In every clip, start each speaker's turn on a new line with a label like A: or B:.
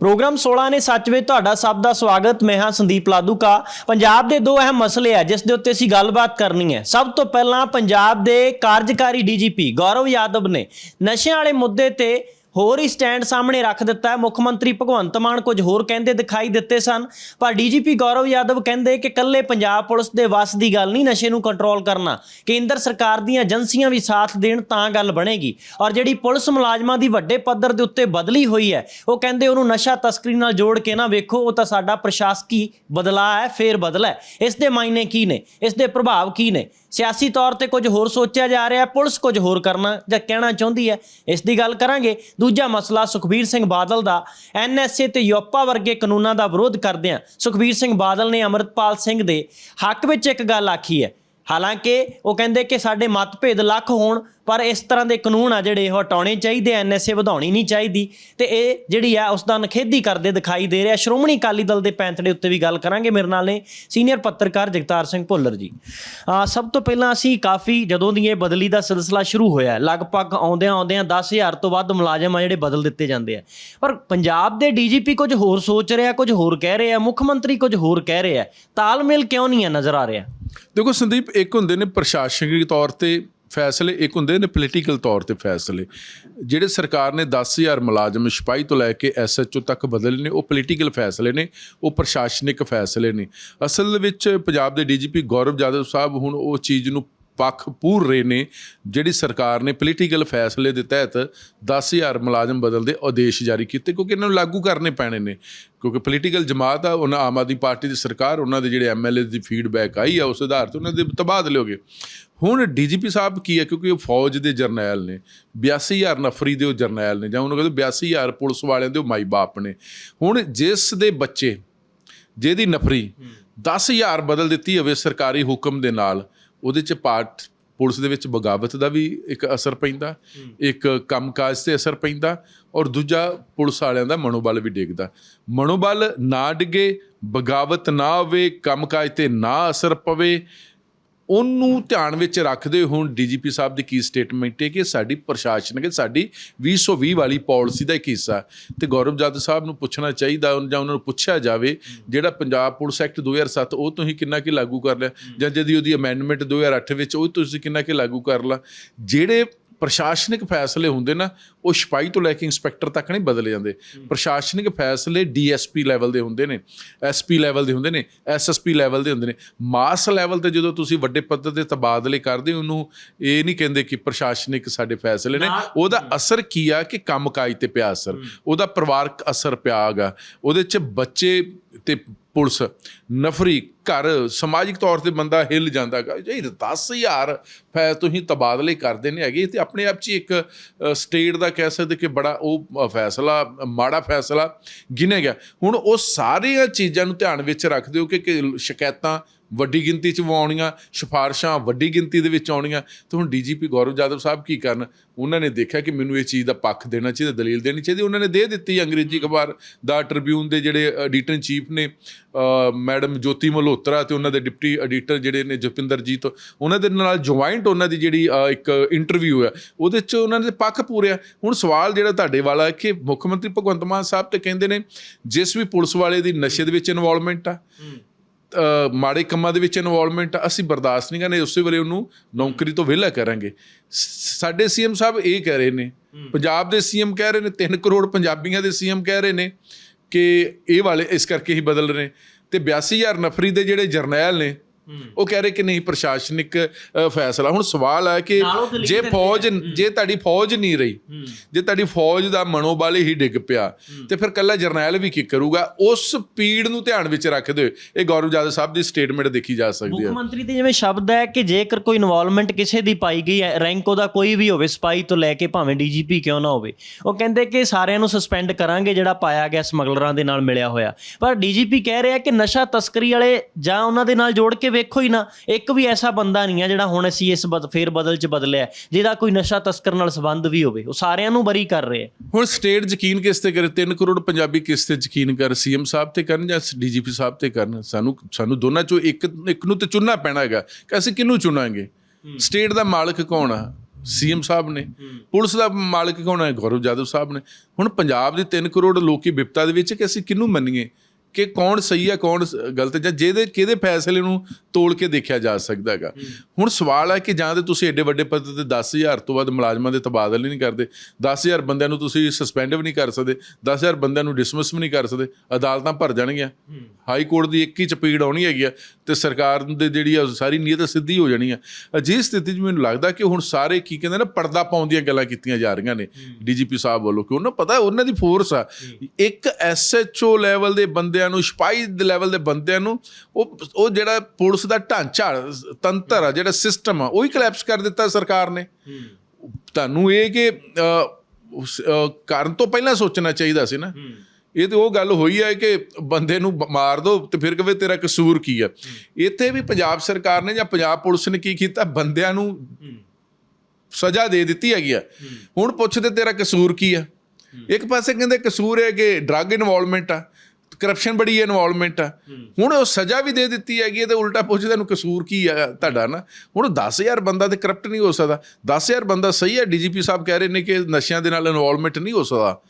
A: Programme 16 ਨੇ ਸੱਚ ਵਿੱਚ ਤੁਹਾਡਾ ਸਭ ਦਾ ਸਵਾਗਤ। ਮੈਂ ਹਾਂ ਸੰਦੀਪ ਲਾਦੂਕਾ ਪੰਜਾਬ ਦੇ ਦੋ ਅਹਿਮ ਮਸਲੇ ਆ, ਜਿਸ ਦੇ ਉੱਤੇ ਅਸੀਂ ਗੱਲਬਾਤ ਕਰਨੀ ਹੈ। ਸਭ ਤੋਂ ਪਹਿਲਾਂ ਪੰਜਾਬ ਦੇ ਕਾਰਜਕਾਰੀ ਡੀਜੀਪੀ ਗੌਰਵ ਯਾਦਵ ਨੇ ਨਸ਼ਿਆਂ ਵਾਲੇ ਮੁੱਦੇ ਤੇ ਹੋਰ ਹੀ ਸਟੈਂਡ ਸਾਹਮਣੇ ਰੱਖ ਦਿੱਤਾ ਹੈ। ਮੁੱਖ ਮੰਤਰੀ ਭਗਵੰਤ ਮਾਨ ਕੁਝ ਹੋਰ ਕਹਿੰਦੇ ਦਿਖਾਈ ਦਿੱਤੇ ਸਨ। ਪਰ ਡੀਜੀਪੀ ਗੌਰਵ ਯਾਦਵ ਕਹਿੰਦੇ ਕਿ ਕੱਲੇ ਪੰਜਾਬ ਪੁਲਿਸ ਦੇ ਵੱਸ ਦੀ ਗੱਲ ਨਹੀਂ, ਨਸ਼ੇ ਨੂੰ ਕੰਟਰੋਲ ਕਰਨਾ। ਕੇਂਦਰ ਸਰਕਾਰ ਦੀਆਂ ਏਜੰਸੀਆਂ ਵੀ ਸਾਥ ਦੇਣ ਤਾਂ ਗੱਲ ਬਣੇਗੀ। ਔਰ ਜਿਹੜੀ ਪੁਲਿਸ ਮੁਲਾਜ਼ਮਾਂ ਦੀ ਵੱਡੇ ਪੱਧਰ ਦੇ ਉੱਤੇ ਬਦਲੀ ਹੋਈ ਹੈ, ਉਹ ਕਹਿੰਦੇ ਉਹਨੂੰ ਨਸ਼ਾ ਤਸਕਰੀ ਨਾਲ ਜੋੜ ਕੇ ਨਾ ਵੇਖੋ, ਉਹ ਤਾਂ ਸਾਡਾ ਪ੍ਰਸ਼ਾਸਕੀ ਬਦਲਾਅ ਹੈ, ਫੇਰ ਬਦਲਾ। ਹੈ ਇਸ ਦੇ ਮਾਇਨੇ ਕੀ ਨੇ? ਇਸ ਦੇ ਪ੍ਰਭਾਵ ਕੀ ਨੇ? ਸਿਆਸੀ ਤੌਰ ਤੇ ਕੁਝ ਹੋਰ ਸੋਚਿਆ ਜਾ ਰਿਹਾ, ਪੁਲਿਸ ਕੁਝ ਹੋਰ ਕਰਨਾ ਜਾਂ ਕਹਿਣਾ ਚਾਹੁੰਦੀ ਹੈ, ਇਸ ਦੀ ਗੱਲ ਕਰਾਂਗੇ। ਦੂਜਾ ਮਸਲਾ, ਸੁਖਬੀਰ ਸਿੰਘ ਬਾਦਲ ਦਾ। ਐਨਐਸਏ ਤੇ ਯੋਪਾ ਵਰਗੇ ਕਾਨੂੰਨਾਂ ਦਾ ਵਿਰੋਧ ਕਰਦਿਆਂ ਸੁਖਬੀਰ ਸਿੰਘ ਬਾਦਲ ਨੇ ਅਮਰਤਪਾਲ ਸਿੰਘ ਦੇ ਹੱਕ ਵਿੱਚ ਇੱਕ ਗੱਲ ਆਖੀ ਹੈ। ਹਾਲਾਂਕਿ ਉਹ ਕਹਿੰਦੇ ਕਿ ਸਾਡੇ ਮਤਭੇਦ ਲੱਖ ਹੋਣ ਪਰ ਇਸ ਤਰ੍ਹਾਂ ਦੇ ਕਾਨੂੰਨ ਆ ਜਿਹੜੇ ਉਹ ਹਟਾਉਣੇ ਚਾਹੀਦੇ ਐਨਐਸਏ ਵਧਾਉਣੀ ਨਹੀਂ ਚਾਹੀਦੀ। ਤੇ ਇਹ ਜਿਹੜੀ ਆ, ਉਸ ਦਾ ਨਖੇਦੀ ਕਰਦੇ ਦਿਖਾਈ ਦੇ ਰਿਹਾ। ਸ਼੍ਰੋਮਣੀ ਅਕਾਲੀ ਦਲ ਦੇ ਪੈਂਤੜੇ ਉੱਤੇ ਵੀ ਗੱਲ ਕਰਾਂਗੇ। ਮੇਰੇ ਨਾਲ ਨੇ ਸੀਨੀਅਰ ਪੱਤਰਕਾਰ ਜਗਤਾਰ ਸਿੰਘ ਭੁੱਲਰ ਜੀ। ਸਭ ਤੋਂ ਪਹਿਲਾਂ ਅਸੀਂ ਕਾਫੀ ਜਦੋਂ ਦੀ ਇਹ ਬਦਲੀ ਦਾ ਸਿਲਸਿਲਾ ਸ਼ੁਰੂ ਹੋਇਆ, ਲਗਭਗ ਆਉਂਦਿਆਂ ਆਉਂਦਿਆਂ 10000 ਤੋਂ ਵੱਧ ਮੁਲਾਜ਼ਮ ਆ ਜਿਹੜੇ ਬਦਲ ਦਿੱਤੇ ਜਾਂਦੇ ਆ। ਪਰ ਪੰਜਾਬ ਦੇ ਡੀਜੀਪੀ ਕੁਝ ਹੋਰ ਸੋਚ ਰਿਹਾ, ਕੁਝ ਹੋਰ ਕਹਿ ਰਿਹਾ ਮੁੱਖ ਮੰਤਰੀ ਕੁਝ ਹੋਰ ਕਹਿ ਰਿਹਾ। ਤਾਲਮੇਲ ਕਿਉਂ ਨਹੀਂ ਹੈ ਨਜ਼ਰ ਆ ਰਿਹਾ?
B: ਦੇਖੋ ਸੰਦੀਪ, ਇੱਕ ਹੁੰਦੇ ਨੇ ਪ੍ਰਸ਼ਾਸਨਿਕ ਤੌਰ ਤੇ ਫੈਸਲੇ, ਇੱਕ ਹੁੰਦੇ ਨੇ ਪੋਲੀਟੀਕਲ ਤੌਰ ਤੇ ਫੈਸਲੇ। ਜਿਹੜੇ ਸਰਕਾਰ ਨੇ 10000 ਮੁਲਾਜ਼ਮ ਸਿਪਾਹੀ ਤੋਂ ਲੈ ਕੇ ਐਸਐਚਓ ਤੱਕ ਬਦਲੇ ਨੇ, ਉਹ ਪੋਲੀਟੀਕਲ ਫੈਸਲੇ ਨੇ, ਉਹ ਪ੍ਰਸ਼ਾਸਨਿਕ ਫੈਸਲੇ ਨੇ। ਅਸਲ ਵਿੱਚ ਪੰਜਾਬ ਦੇ ਡੀਜੀਪੀ ਗੌਰਵ ਯਾਦਵ ਸਾਹਿਬ ਹੁਣ ਉਹ ਚੀਜ਼ ਨੂੰ ਪੱਖ ਪੂਰ ਰਹੇ ਨੇ ਜਿਹੜੀ ਸਰਕਾਰ ਨੇ ਪੋਲੀਟੀਕਲ ਫੈਸਲੇ ਦੇ ਤਹਿਤ 10000 ਮੁਲਾਜ਼ਮ ਬਦਲ ਦੇ ਆਦੇਸ਼ ਜਾਰੀ ਕੀਤੇ ਕਿਉਂਕਿ ਇਹਨਾਂ ਨੂੰ ਲਾਗੂ ਕਰਨੇ ਪੈਣੇ ਨੇ। ਕਿਉਂਕਿ ਪੋਲੀਟੀਕਲ ਜਮਾਤ ਆ ਉਹਨਾਂ ਆਮ ਆਦਮੀ ਪਾਰਟੀ ਦੀ ਸਰਕਾਰ ਉਹਨਾਂ ਦੇ ਜਿਹੜੇ ਐਮਐਲਏ ਦੀ ਫੀਡਬੈਕ ਆਈ ਆ ਉਸ ਆਧਾਰ ਤੇ ਉਹਨਾਂ ਦੇ ਤਬਾਦਲੇ ਹੋ ਗਏ ਹੁਣ ਡੀਜੀਪੀ ਸਾਹਿਬ ਕੀ ਹੈ ਕਿਉਂਕਿ ਉਹ ਫੌਜ ਦੇ ਜਰਨੈਲ ਨੇ 82000 ਨਫਰੀ ਦੇ ਉਹ ਜਰਨੈਲ ਨੇ ਜਾਂ ਉਹਨੂੰ ਕਹਿੰਦੇ 82000 ਪੁਲਿਸ ਵਾਲਿਆਂ ਦੇ ਉਹ ਮਾਈ ਬਾਪ ਨੇ। ਹੁਣ ਜਿਸ ਦੇ ਬੱਚੇ ਜਿਹਦੀ ਨਫਰੀ 10000 ਬਦਲ ਦਿੱਤੀ ਹੋਵੇ ਸਰਕਾਰੀ ਹੁਕਮ ਦੇ ਨਾਲ ਉਹਦੇ ਚ ਪਾਰਟ ਪੁਲਿਸ ਦੇ ਵਿੱਚ ਬਗਾਵਤ ਦਾ ਵੀ ਇੱਕ ਅਸਰ ਪੈਂਦਾ ਇੱਕ ਕੰਮਕਾਜ ਤੇ ਅਸਰ ਪੈਂਦਾ ਔਰ ਦੂਜਾ ਪੁਲਿਸ ਵਾਲਿਆਂ ਦਾ ਮਨੋਬਲ ਵੀ ਡਿੱਗਦਾ। ਮਨੋਬਲ ਨਾ ਡਿੱਗੇ ਬਗਾਵਤ ਨਾ ਹੋਵੇ ਕੰਮਕਾਜ ਤੇ ਨਾ ਅਸਰ ਪਵੇ ਉਹਨੂੰ ਧਿਆਨ ਵਿੱਚ ਰੱਖਦੇ ਹੁਣ ਡੀਜੀਪੀ ਸਾਹਿਬ ਦੀ ਕੀ ਸਟੇਟਮੈਂਟ ਹੈ ਕਿ ਸਾਡੀ ਪ੍ਰਸ਼ਾਸਨਿਕ ਸਾਡੀ 2020 ਵਾਲੀ ਪਾਲਿਸੀ ਦਾ ਇੱਕ ਹਿੱਸਾ ਤੇ ਗੌਰਵ ਜੱਦ ਸਾਹਿਬ ਨੂੰ ਪੁੱਛਣਾ ਚਾਹੀਦਾ ਜਾਂ ਉਹਨਾਂ ਨੂੰ ਪੁੱਛਿਆ ਜਾਵੇ, ਜਿਹੜਾ ਪੰਜਾਬ ਪੁਲਿਸ ਐਕਟ 2007 ਉਹ ਤੁਸੀਂ ਕਿੰਨਾ ਕਿ ਲਾਗੂ ਕਰ ਲਿਆ? ਜਾਂ ਜਦੀ ਉਹਦੀ ਅਮੈਂਡਮੈਂਟ 2008 ਵਿੱਚ, ਉਹ ਤੁਸੀਂ ਕਿੰਨਾ ਕਿ ਲਾਗੂ ਕਰ ਲਾ ਜਿਹੜੇ ਪ੍ਰਸ਼ਾਸਨਿਕ ਫੈਸਲੇ ਹੁੰਦੇ ਨਾ ਉਹ ਸਿਪਾਹੀ ਤੋਂ ਲੈ ਕੇ ਇੰਸਪੈਕਟਰ ਤੱਕ ਨਹੀਂ ਬਦਲੇ ਜਾਂਦੇ। ਪ੍ਰਸ਼ਾਸਨਿਕ ਫੈਸਲੇ ਡੀਐਸਪੀ ਲੈਵਲ ਦੇ ਹੁੰਦੇ ਨੇ ਐਸਪੀ ਲੈਵਲ ਦੇ ਹੁੰਦੇ ਨੇ ਐਸਐਸਪੀ ਲੈਵਲ ਦੇ ਹੁੰਦੇ ਨੇ। ਮਾਸ ਲੈਵਲ ਤੇ ਜਦੋਂ ਤੁਸੀਂ ਵੱਡੇ ਪੱਧਰ ਤੇ ਤਬਾਦਲੇ ਕਰਦੇ ਹੋ, ਉਹਨੂੰ ਇਹ ਨਹੀਂ ਕਹਿੰਦੇ ਕਿ ਪ੍ਰਸ਼ਾਸਨਿਕ ਸਾਡੇ ਫੈਸਲੇ ਨੇ। ਉਹਦਾ ਅਸਰ ਕੀ ਆ ਕਿ ਕੰਮਕਾਜ ਤੇ ਪਿਆ ਅਸਰ। ਉਹਦਾ ਪਰਿਵਾਰਕ ਅਸਰ ਪਿਆ ਹੈਗਾ। ਉਹਦੇ ਚ ਬੱਚੇ ਤੇ ਪੁਲਿਸ ਨਫਰੀ ਘਰ ਸਮਾਜਿਕ ਤੌਰ ਤੇ ਬੰਦਾ ਹਿੱਲ ਜਾਂਦਾ ਜੀ ਜੇ 10000 ਫੈ ਤੁਸੀਂ ਤਬਾਦਲੇ ਕਰਦੇ ਨੇ ਹੈਗੇ, ਤੇ ਆਪਣੇ ਆਪ 'ਚ ਹੀ ਇੱਕ ਸਟੇਟ ਦਾ ਕਹਿ ਸਕਦੇ ਕਿ ਬੜਾ ਉਹ ਫੈਸਲਾ, ਮਾੜਾ ਫੈਸਲਾ ਗਿਣਿਆ ਗਿਆ। ਹੁਣ ਉਹ ਸਾਰੀਆਂ ਚੀਜ਼ਾਂ ਨੂੰ ਧਿਆਨ ਵਿੱਚ ਰੱਖਦੇ ਹੋ ਕਿ ਸ਼ਿਕਾਇਤਾਂ ਵੱਡੀ ਗਿਣਤੀ 'ਚ ਆਉਣੀਆਂ ਸਿਫਾਰਸ਼ਾਂ ਵੱਡੀ ਗਿਣਤੀ ਦੇ ਵਿੱਚ ਆਉਣੀਆਂ। ਤੇ ਹੁਣ ਡੀਜੀਪੀ ਗੌਰਵ ਯਾਦਵ ਸਾਹਿਬ ਕੀ ਕਰਨ? ਉਹਨਾਂ ਨੇ ਦੇਖਿਆ ਕਿ ਮੈਨੂੰ ਇਹ ਚੀਜ਼ ਦਾ ਪੱਖ ਦੇਣਾ ਚਾਹੀਦਾ, ਦਲੀਲ ਦੇਣੀ ਚਾਹੀਦੀ। ਉਹਨਾਂ ਨੇ ਦੇ ਦਿੱਤੀ ਅੰਗਰੇਜ਼ੀ ਅਖਬਾਰ ਦਾ ਟ੍ਰਿਬਿਊਨ ਦੇ ਜਿਹੜੇ ਐਡੀਟਰ ਇਨ ਚੀਫ ਨੇ ਮੈਡਮ ਜੋਤੀ ਮਲਹੋਤਰਾ ਤੇ ਉਹਨਾਂ ਦੇ ਡਿਪਟੀ ਐਡੀਟਰ ਜਿਹੜੇ ਨੇ ਜਪਿੰਦਰਜੀਤ, ਉਹਨਾਂ ਦੇ ਨਾਲ ਜੁਆਇੰਟ ਉਹਨਾਂ ਦੀ ਜਿਹੜੀ ਇੱਕ ਇੰਟਰਵਿਊ ਹੈ ਉਹਦੇ 'ਚ ਉਹਨਾਂ ਦੇ ਪੱਖ ਪੂਰਿਆ। ਹੁਣ ਸਵਾਲ ਜਿਹੜਾ ਤੁਹਾਡੇ ਵਾਲਾ ਹੈ ਕਿ ਮੁੱਖ ਮੰਤਰੀ ਭਗਵੰਤ ਮਾਨ ਸਾਹਿਬ ਤੇ ਕਹਿੰਦੇ ਨੇ, ਜਿਸ ਵੀ ਪੁਲਿਸ ਵਾਲੇ ਦੀ ਨਸ਼ੇ ਦੇ ਵਿੱਚ ਇਨਵੋਲਵਮੈਂਟ ਆ ਮਾੜੇ ਕੰਮਾਂ ਦੇ ਵਿੱਚ ਇਨਵੋਲਵਮੈਂਟ ਅਸੀਂ ਬਰਦਾਸ਼ਤ ਨਹੀਂ ਕਰਨੇ ਉਸੇ ਵੇਲੇ ਉਹਨੂੰ ਨੌਕਰੀ ਤੋਂ ਵਿਹਲਾ ਕਰਾਂਗੇ। ਸਾਡੇ ਸੀਐਮ ਸਾਹਿਬ ਇਹ ਕਹਿ ਰਹੇ ਨੇ ਪੰਜਾਬ ਦੇ ਸੀਐਮ ਕਹਿ ਰਹੇ ਨੇ 3 ਕਰੋੜ ਪੰਜਾਬੀਆਂ ਦੇ ਸੀਐਮ ਕਹਿ ਰਹੇ ਨੇ ਕਿ ਇਹ ਵਾਲੇ ਇਸ ਕਰਕੇ ਹੀ ਬਦਲ ਰਹੇ ਤੇ 82000 ਨਫਰੀ ਦੇ ਜਿਹੜੇ ਜਰਨੈਲ ਨੇ ਉਹ ਕਹਿ ਰਹੇ ਕਿ ਨਹੀਂ ਪ੍ਰਸ਼ਾਸਨਿਕ ਫੈਸਲਾ। ਹੁਣ ਸਵਾਲ ਹੈ ਕਿ ਜੇ ਫੌਜ ਜੇ ਤੁਹਾਡੀ ਫੌਜ ਨਹੀਂ ਰਹੀ ਜੇ ਤੁਹਾਡੀ ਫੌਜ ਦਾ ਮਨੋਬਲ ਹੀ ਡਿੱਗ ਪਿਆ ਤੇ ਫਿਰ ਕੱਲਾ ਜਰਨੈਲ ਵੀ ਕੀ ਕਰੂਗਾ? ਉਸ ਪੀੜ ਨੂੰ ਧਿਆਨ ਵਿੱਚ ਰੱਖਦੇ ਹੋਏ ਇਹ ਗੌਰਵ ਜਾਦਵ ਸਾਹਿਬ ਦੀ ਸਟੇਟਮੈਂਟ ਦੇਖੀ ਜਾ ਸਕਦੀ
A: ਮੁੱਖ
B: ਹੈ
A: ਮੰਤਰੀ ਦੇ ਜਿਵੇਂ ਸ਼ਬਦ ਹੈ ਕਿ ਜੇਕਰ ਕੋਈ ਇਨਵੋਲਵਮੈਂਟ ਕਿਸੇ ਦੀ ਪਾਈ ਗਈ ਹੈ ਰੈਂਕ ਉਹਦਾ ਕੋਈ ਵੀ ਹੋਵੇ ਸਪਾਈ ਤੋਂ ਲੈ ਕੇ ਭਾਵੇਂ ਡੀਜੀਪੀ ਕਿਉਂ ਨਾ ਹੋਵੇ ਉਹ ਕਹਿੰਦੇ ਕਿ ਸਾਰਿਆਂ ਨੂੰ ਸਸਪੈਂਡ ਕਰਾਂਗੇ ਜਿਹੜਾ ਪਾਇਆ ਗਿਆ ਸਮਗਲਰਾਂ ਦੇ ਨਾਲ ਮਿਲਿਆ ਹੋਇਆ। ਪਰ ਡੀਜੀਪੀ ਕਹਿ ਰਿਹਾ ਕਿ ਨਸ਼ਾ ਤਸਕਰੀ ਵਾਲੇ ਜਾਂ ਉਹਨਾਂ ਦੇ ਨਾਲ ਜੋੜ ਕੇ ਵੇਖੋ ਹੀ ਨਾ ਇੱਕ ਵੀ ਐਸਾ ਬੰਦਾ ਨਹੀਂ ਹੈ ਜਿਹੜਾ ਹੁਣ ਅਸੀਂ ਇਸ ਬਦ ਫੇਰ ਬਦਲ ਚ ਬਦਲਿਆ ਜਿਹਦਾ ਕੋਈ ਨਸ਼ਾ ਤਸਕਰ ਨਾਲ ਸੰਬੰਧ ਵੀ ਹੋਵੇ ਉਹ ਸਾਰਿਆਂ ਨੂੰ ਬਰੀ ਕਰ ਰਹੇ
B: ਹੁਣ ਸਟੇਟ ਯਕੀਨ ਕਿਸ ਤੇ ਕਰੇ? 3 ਕਰੋੜ ਪੰਜਾਬੀ ਕਿਸ ਤੇ ਯਕੀਨ ਕਰ ਸੀਐਮ ਸਾਹਿਬ ਤੇ ਕਰਨ ਜਾਂ ਡੀਜੀਪੀ ਸਾਹਿਬ ਤੇ ਕਰਨ? ਸਾਨੂੰ ਸਾਨੂੰ ਦੋਨਾਂ ਚੋਂ ਇੱਕ ਇੱਕ ਨੂੰ ਤੇ ਚੁਣਨਾ ਪੈਣਾ ਹੈਗਾ। ਕਿ ਅਸੀਂ ਕਿਹਨੂੰ ਚੁਣਾਂਗੇ? ਸਟੇਟ ਦਾ ਮਾਲਕ ਕੌਣ ਆ? ਸੀਐਮ ਸਾਹਿਬ ਨੇ। ਪੁਲਿਸ ਦਾ ਮਾਲਕ ਕੌਣ ਹੈ ਗੌਰਵ ਜਾਦਵ ਸਾਹਿਬ ਨੇ। ਹੁਣ ਪੰਜਾਬ ਦੇ 3 ਕਰੋੜ ਲੋਕੀ ਵਿਪਤਾ ਦੇ ਵਿੱਚ ਕਿ ਅਸੀਂ ਕਿਹਨੂੰ ਮੰਨੀਏ? ਕਿ ਕੌਣ ਸਹੀ ਹੈ ਕੌਣ ਗਲਤ ਹੈ ਜਾਂ ਜਿਹਦੇ ਕਿਹਦੇ ਫੈਸਲੇ ਨੂੰ ਤੋਲ ਕੇ ਦੇਖਿਆ ਜਾ ਸਕਦਾ ਹੈਗਾ। ਹੁਣ ਸਵਾਲ ਹੈ ਕਿ ਜਾਂ ਤੇ ਤੁਸੀਂ ਐਡੇ ਵੱਡੇ ਪਦ ਤੇ 10000 ਤੋਂ ਵੱਧ ਮੁਲਾਜ਼ਮਾਂ ਦੇ ਤਬਾਦਲੇ ਨਹੀਂ ਕਰਦੇ 10000 ਬੰਦਿਆਂ ਨੂੰ ਤੁਸੀਂ ਸਸਪੈਂਡ ਵੀ ਨਹੀਂ ਕਰ ਸਕਦੇ 10000 ਬੰਦਿਆਂ ਨੂੰ ਡਿਸਮਿਸ ਵੀ ਨਹੀਂ ਕਰ ਸਕਦੇ ਅਦਾਲਤਾਂ ਭਰ ਜਾਣਗੀਆਂ। ਹਾਈ ਕੋਰਟ ਦੀ ਇੱਕ ਹੀ ਚਪੀੜ ਆਉਣੀ ਹੈਗੀ ਆ ਤੇ ਸਰਕਾਰ ਦੇ ਜਿਹੜੀ ਆ ਸਾਰੀ ਨੀਅਤ ਸਿੱਧੀ ਹੋ ਜਾਣੀ ਆ। ਅਜਿਹੀ ਸਥਿਤੀ 'ਚ ਮੈਨੂੰ ਲੱਗਦਾ ਕਿ ਹੁਣ ਸਾਰੇ ਕੀ ਕਹਿੰਦੇ ਨਾ ਪਰਦਾ ਪਾਉਣ ਦੀਆਂ ਗੱਲਾਂ ਕੀਤੀਆਂ ਜਾ ਰਹੀਆਂ ਨੇ ਡੀਜੀਪੀ ਸਾਹਿਬ ਵੱਲੋਂ। ਕਿ ਉਹਨਾਂ ਪਤਾ ਉਹਨਾਂ ਦੀ ਫੋਰਸ ਆ। ਇੱਕ ਐਸਐਚਓ ਲੈਵਲ ਦੇ ਬੰਦਿਆਂ ਨੂੰ ਸਿਪਾਹੀ ਦੇ ਲੈਵਲ ਦੇ ਬੰਦਿਆਂ ਨੂੰ ਉਹ ਉਹ ਜਿਹੜਾ ਪੁਲਿਸ ਦਾ ਢਾਂਚਾ ਤੰਤਰ ਆ ਜਿਹੜਾ ਸਿਸਟਮ ਆ ਉਹ ਹੀ ਕਲੈਪਸ ਕਰ ਦਿੱਤਾ ਸਰਕਾਰ ਨੇ। ਤੁਹਾਨੂੰ ਇਹ ਕਿ ਕਰਨ ਤੋਂ ਪਹਿਲਾਂ ਸੋਚਣਾ ਚਾਹੀਦਾ ਸੀ ਨਾ। ਇਹ ਤੇ ਉਹ ਗੱਲ ਹੋਈ ਹੈ ਕਿ ਬੰਦੇ ਨੂੰ ਮਾਰ ਦੋ ਤੇ ਫਿਰ ਕਵੇ ਤੇਰਾ ਕਸੂਰ ਕੀ ਹੈ। ਇੱਥੇ ਵੀ ਪੰਜਾਬ ਸਰਕਾਰ ਨੇ ਜਾਂ ਪੰਜਾਬ ਪੁਲਿਸ ਨੇ ਕੀ ਕੀਤਾ? ਬੰਦਿਆਂ ਨੂੰ ਸਜ਼ਾ ਦੇ ਦਿੱਤੀ ਹੈਗੀ ਆ। ਹੁਣ ਪੁੱਛਦੇ ਤੇਰਾ ਕਸੂਰ ਕੀ ਆ? ਇੱਕ ਪਾਸੇ ਕਹਿੰਦੇ ਕਸੂਰ ਹੈ ਕਿ ਡਰੱਗ ਇਨਵੋਲਵਮੈਂਟ ਆ। ਕਰਪਸ਼ਨ ਬੜੀ ਇਨਵੋਲਵਮੈਂਟ ਆ। ਹੁਣ ਉਹ ਸਜ਼ਾ ਵੀ ਦੇ ਦਿੱਤੀ ਹੈਗੀ ਤੇ ਉਲਟਾ ਪੁੱਛਦੇ ਨੂੰ ਕਸੂਰ ਕੀ ਆ ਤੁਹਾਡਾ ਨਾ। ਹੁਣ 10000 ਬੰਦਾ ਤੇ ਕਰਪਟ ਨਹੀਂ ਹੋ ਸਕਦਾ। 10000 ਬੰਦਾ ਸਹੀ ਹੈ ਡੀਜੀਪੀ ਸਾਹਿਬ ਕਹਿ ਰਹੇ ਨੇ ਕਿ ਨਸ਼ਿਆਂ ਦੇ ਨਾਲ ਇਨਵੋਲਵਮੈਂਟ ਨਹੀਂ ਹੋ ਸਕਦਾ।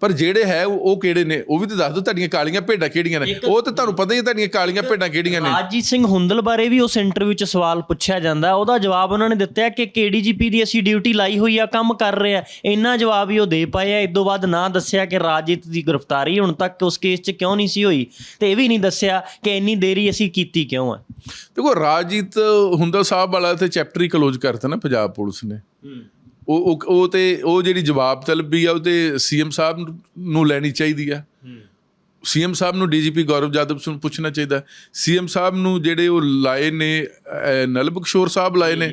B: ਪਰ ਜਿਹੜੇ ਹੈ ਉਹ ਕਿਹੜੇ ਨੇ? ਉਹ ਵੀ ਤੇ ਦੱਸ ਦਿਓ ਤੁਹਾਡੀਆਂ ਕਾਲੀਆਂ ਭੇਡਾਂ ਕਿਹੜੀਆਂ ਨੇ? ਉਹ ਤੇ ਤੁਹਾਨੂੰ ਪਤਾ ਹੀ ਹੈ ਤੁਹਾਡੀਆਂ ਕਾਲੀਆਂ ਭੇਡਾਂ ਕਿਹੜੀਆਂ ਨੇ?
A: ਰਾਜਜੀਤ ਸਿੰਘ ਹੁੰਦਲ ਬਾਰੇ ਵੀ ਉਸ ਇੰਟਰਵਿਊ 'ਚ ਸਵਾਲ ਪੁੱਛਿਆ ਜਾਂਦਾ ਉਹਦਾ ਜਵਾਬ ਉਹਨਾਂ ਨੇ ਦਿੱਤਾ ਕਿ ਕੇਡੀਜੀਪੀ ਦੀ ਅਸੀਂ ਡਿਊਟੀ ਲਾਈ ਹੋਈ ਆ ਕੰਮ ਕਰ ਰਹੇ ਆ। ਇੰਨਾ ਜਵਾਬ ਹੀ ਉਹ ਦੇ ਪਾਏ ਆ। ਇਦੋਂ ਬਾਅਦ ਨਾ ਦੱਸਿਆ ਕਿ ਰਾਜਜੀਤ ਦੀ ਗ੍ਰਿਫਤਾਰੀ ਹੁਣ ਤੱਕ ਉਸ ਕੇਸ 'ਚ ਕਿਉਂ ਨਹੀਂ ਸੀ ਹੋਈ? ਤੇ ਇਹ ਵੀ ਨਹੀਂ ਦੱਸਿਆ ਕਿ ਇੰਨੀ ਦੇਰੀ ਅਸੀਂ ਕੀਤੀ ਕਿਉਂ ਆ?
B: ਦੇਖੋ ਰਾਜੀਤ ਹੁੰਦਲ ਸਾਹਿਬ ਵਾਲਾ ਤੇ ਚੈਪਟਰ ਹੀ ਕਲੋਜ਼ ਕਰਤਾ ਨਾ ਪੰਜਾਬ ਪੁਲਿਸ ਨੇ। ਉਹ ਉਹ- ਤੇ ਉਹ ਜਿਹੜੀ ਜਵਾਬ ਤਲਬੀ ਆ ਉਹ ਤੇ ਸੀਐਮ ਸਾਹਿਬ ਨੂੰ- ਲੈਣੀ ਚਾਹੀਦੀ ਆ। ਸੀਐਮ ਸਾਹਿਬ ਨੂੰ ਡੀਜੀਪੀ ਗੌਰਵ ਜਾਦਵ ਨੂੰ ਪੁੱਛਣਾ ਚਾਹੀਦਾ। ਸੀਐਮ ਸਾਹਿਬ ਨੂੰ ਜਿਹੜੇ ਉਹ ਲਾਏ ਨੇ ਨਲਬ ਕਿਸ਼ੋਰ ਸਾਹਿਬ ਲਾਏ ਨੇ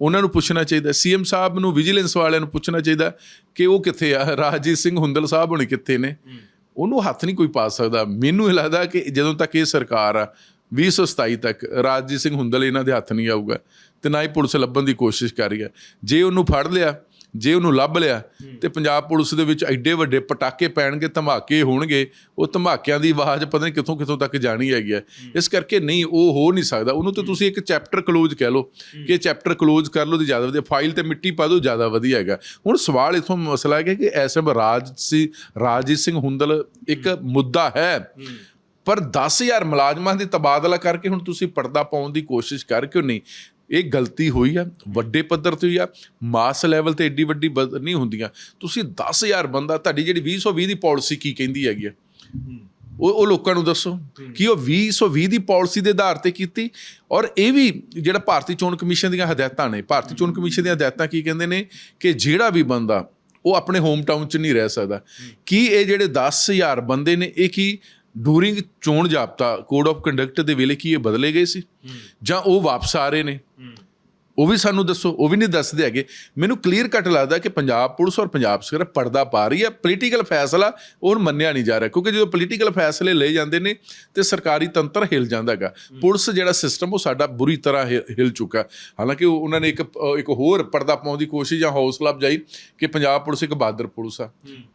B: ਉਹਨਾਂ ਨੂੰ ਪੁੱਛਣਾ ਚਾਹੀਦਾ। ਸੀਐਮ ਸਾਹਿਬ ਨੂੰ ਵਿਜੀਲੈਂਸ ਵਾਲਿਆਂ ਨੂੰ ਪੁੱਛਣਾ ਚਾਹੀਦਾ ਕਿ ਉਹ ਕਿੱਥੇ ਆ? ਰਾਜੀਤ ਸਿੰਘ ਹੁੰਦਲ ਸਾਹਿਬ ਹੁਣ ਕਿੱਥੇ ਨੇ? ਉਹਨੂੰ ਹੱਥ ਨਹੀਂ ਕੋਈ ਪਾ ਸਕਦਾ। ਮੈਨੂੰ ਇਹ ਲੱਗਦਾ ਕਿ ਜਦੋਂ ਤੱਕ ਇਹ ਸਰਕਾਰ ਆ 2027 ਤੱਕ ਰਾਜਜੀਤ ਸਿੰਘ ਹੁੰਦਲ ਇਹਨਾਂ ਦੇ ਹੱਥ ਨਹੀਂ ਆਊਗਾ ਤੇ ਨਾ ਹੀ ਪੁਲਿਸ ਲੱਭਣ ਦੀ ਕੋਸ਼ਿਸ਼ ਕਰ ਰਹੀ ਹੈ। ਜੇ ਉਹਨੂੰ ਫੜ ਲਿਆ ਜੇ ਉਹਨੂੰ ਲੱਭ ਲਿਆ ਤੇ ਪੰਜਾਬ ਪੁਲਿਸ ਦੇ ਵਿੱਚ ਐਡੇ ਵੱਡੇ ਪਟਾਕੇ ਪੈਣਗੇ ਧਮਾਕੇ ਹੋਣਗੇ ਉਹ ਧਮਾਕਿਆਂ ਦੀ ਆਵਾਜ਼ ਪਤਾ ਨਹੀਂ ਕਿੱਥੋਂ ਕਿੱਥੋਂ ਤੱਕ ਜਾਣੀ ਹੈਗੀ ਹੈ। ਇਸ ਕਰਕੇ ਨਹੀਂ ਉਹ ਹੋ ਨਹੀਂ ਸਕਦਾ। ਉਹਨੂੰ ਤੇ ਤੁਸੀਂ ਇੱਕ ਚੈਪਟਰ ਕਲੋਜ਼ ਕਹਿ ਲਓ ਕਿ ਚੈਪਟਰ ਕਲੋਜ਼ ਕਰ ਲਓ ਤੇ ਜ਼ਿਆਦਾ ਵਧੀਆ। ਫਾਈਲ ਤੇ ਮਿੱਟੀ ਪਾ ਦਿਓ ਜ਼ਿਆਦਾ ਵਧੀਆ ਹੈਗਾ। ਹੁਣ ਸਵਾਲ ਇਥੋਂ ਮਸਲਾ ਹੈ ਕਿ ਐਸਐਮ ਰਾਜ ਸੀ ਰਾਜਜੀਤ ਸਿੰਘ ਹੁੰਦਲ ਇੱਕ ਮੁੱਦਾ ਹੈ। ਪਰ 10000 ਮੁਲਾਜ਼ਮਾਂ ਦੀ ਤਬਾਦਲਾ ਕਰਕੇ ਹੁਣ ਤੁਸੀਂ ਪਰਦਾ ਪਾਉਣ ਦੀ ਕੋਸ਼ਿਸ਼ ਕਰ ਕਿਉਂ ਨਹੀਂ? ਇਹ ਗਲਤੀ ਹੋਈ ਆ, ਵੱਡੇ ਪੱਧਰ ਤੇ ਹੋਈ ਆ ਮਾਸ ਲੈਵਲ ਤੇ ਏਡੀ ਵੱਡੀ ਬਦ- ਨਹੀਂ ਹੁੰਦੀਆਂ। ਤੁਸੀਂ 10000 ਬੰਦਾ, ਤੁਹਾਡੀ ਜਿਹੜੀ 2020 ਦੀ ਪਾਲਿਸੀ ਕੀ ਕਹਿੰਦੀ ਹੈਗੀ ਆ? ਉਹ ਉਹ ਲੋਕਾਂ ਨੂੰ ਦੱਸੋ। ਕਿ ਉਹ 2020 ਦੀ ਪਾਲਿਸੀ ਦੇ ਆਧਾਰ ਤੇ ਕੀਤੀ? ਔਰ ਇਹ ਵੀ ਜਿਹੜਾ ਭਾਰਤੀ ਚੋਣ ਕਮਿਸ਼ਨ ਦੀਆਂ ਹਦਾਇਤਾਂ ਨੇ, ਭਾਰਤੀ ਚੋਣ ਕਮਿਸ਼ਨ ਦੀਆਂ ਹਦਾਇਤਾਂ ਕੀ ਕਹਿੰਦੇ ਨੇ? ਕਿ ਜਿਹੜਾ ਵੀ ਬੰਦਾ, ਉਹ ਆਪਣੇ ਹੋਮ ਟਾਊਨ 'ਚ ਨਹੀਂ ਰਹਿ ਸਕਦਾ। ਕੀ ਇਹ ਜਿਹੜੇ 10000 ਬੰਦੇ ਨੇ, ਇਹ ਕੀ ਡੂਰਿੰਗ ਚੋਣ ਜਾਬਤਾ ਕੋਡ ਆਫ ਕੰਡਕਟ ਦੇ ਵੇਲੇ ਕੀ ਇਹ ਬਦਲੇ ਗਏ ਸੀ? ਜਾਂ ਉਹ ਵਾਪਸ ਆ ਰਹੇ ਨੇ? ਉਹ ਵੀ ਸਾਨੂੰ ਦੱਸੋ ਉਹ ਵੀ ਨਹੀਂ ਦੱਸਦੇ ਹੈਗੇ। ਮੈਨੂੰ ਕਲੀਅਰ ਕੱਟ ਲੱਗਦਾ ਕਿ ਪੰਜਾਬ ਪੁਲਿਸ ਔਰ ਪੰਜਾਬ ਸਰਕਾਰ ਪਰਦਾ ਪਾ ਰਹੀ ਹੈ। ਪੋਲੀਟੀਕਲ ਫੈਸਲਾ ਉਹ ਮੰਨਿਆ ਨਹੀਂ ਜਾ ਰਿਹਾ ਕਿਉਂਕਿ ਜਦੋਂ ਪੋਲੀਟੀਕਲ ਫੈਸਲੇ ਲਏ ਜਾਂਦੇ ਨੇ ਤੇ ਸਰਕਾਰੀ ਤੰਤਰ ਹਿਲ ਜਾਂਦਾ ਹੈਗਾ। ਪੁਲਿਸ ਜਿਹੜਾ ਸਿਸਟਮ ਉਹ ਸਾਡਾ ਬੁਰੀ ਤਰ੍ਹਾਂ ਹਿ- ਹਿਲ ਚੁੱਕਾ। ਹਾਲਾਂਕਿ ਉਹ- ਉਹਨਾਂ ਨੇ ਇੱਕ ਇੱਕ ਹੋਰ ਪਰਦਾ ਪਾਉਣ ਦੀ ਕੋਸ਼ਿਸ਼ ਜਾਂ ਹੌਸਲਾ ਅਫਜਾਈ ਕਿ ਪੰਜਾਬ ਪੁਲਿਸ ਇੱਕ ਬਹਾਦਰ ਪੁਲਿਸ ਆ।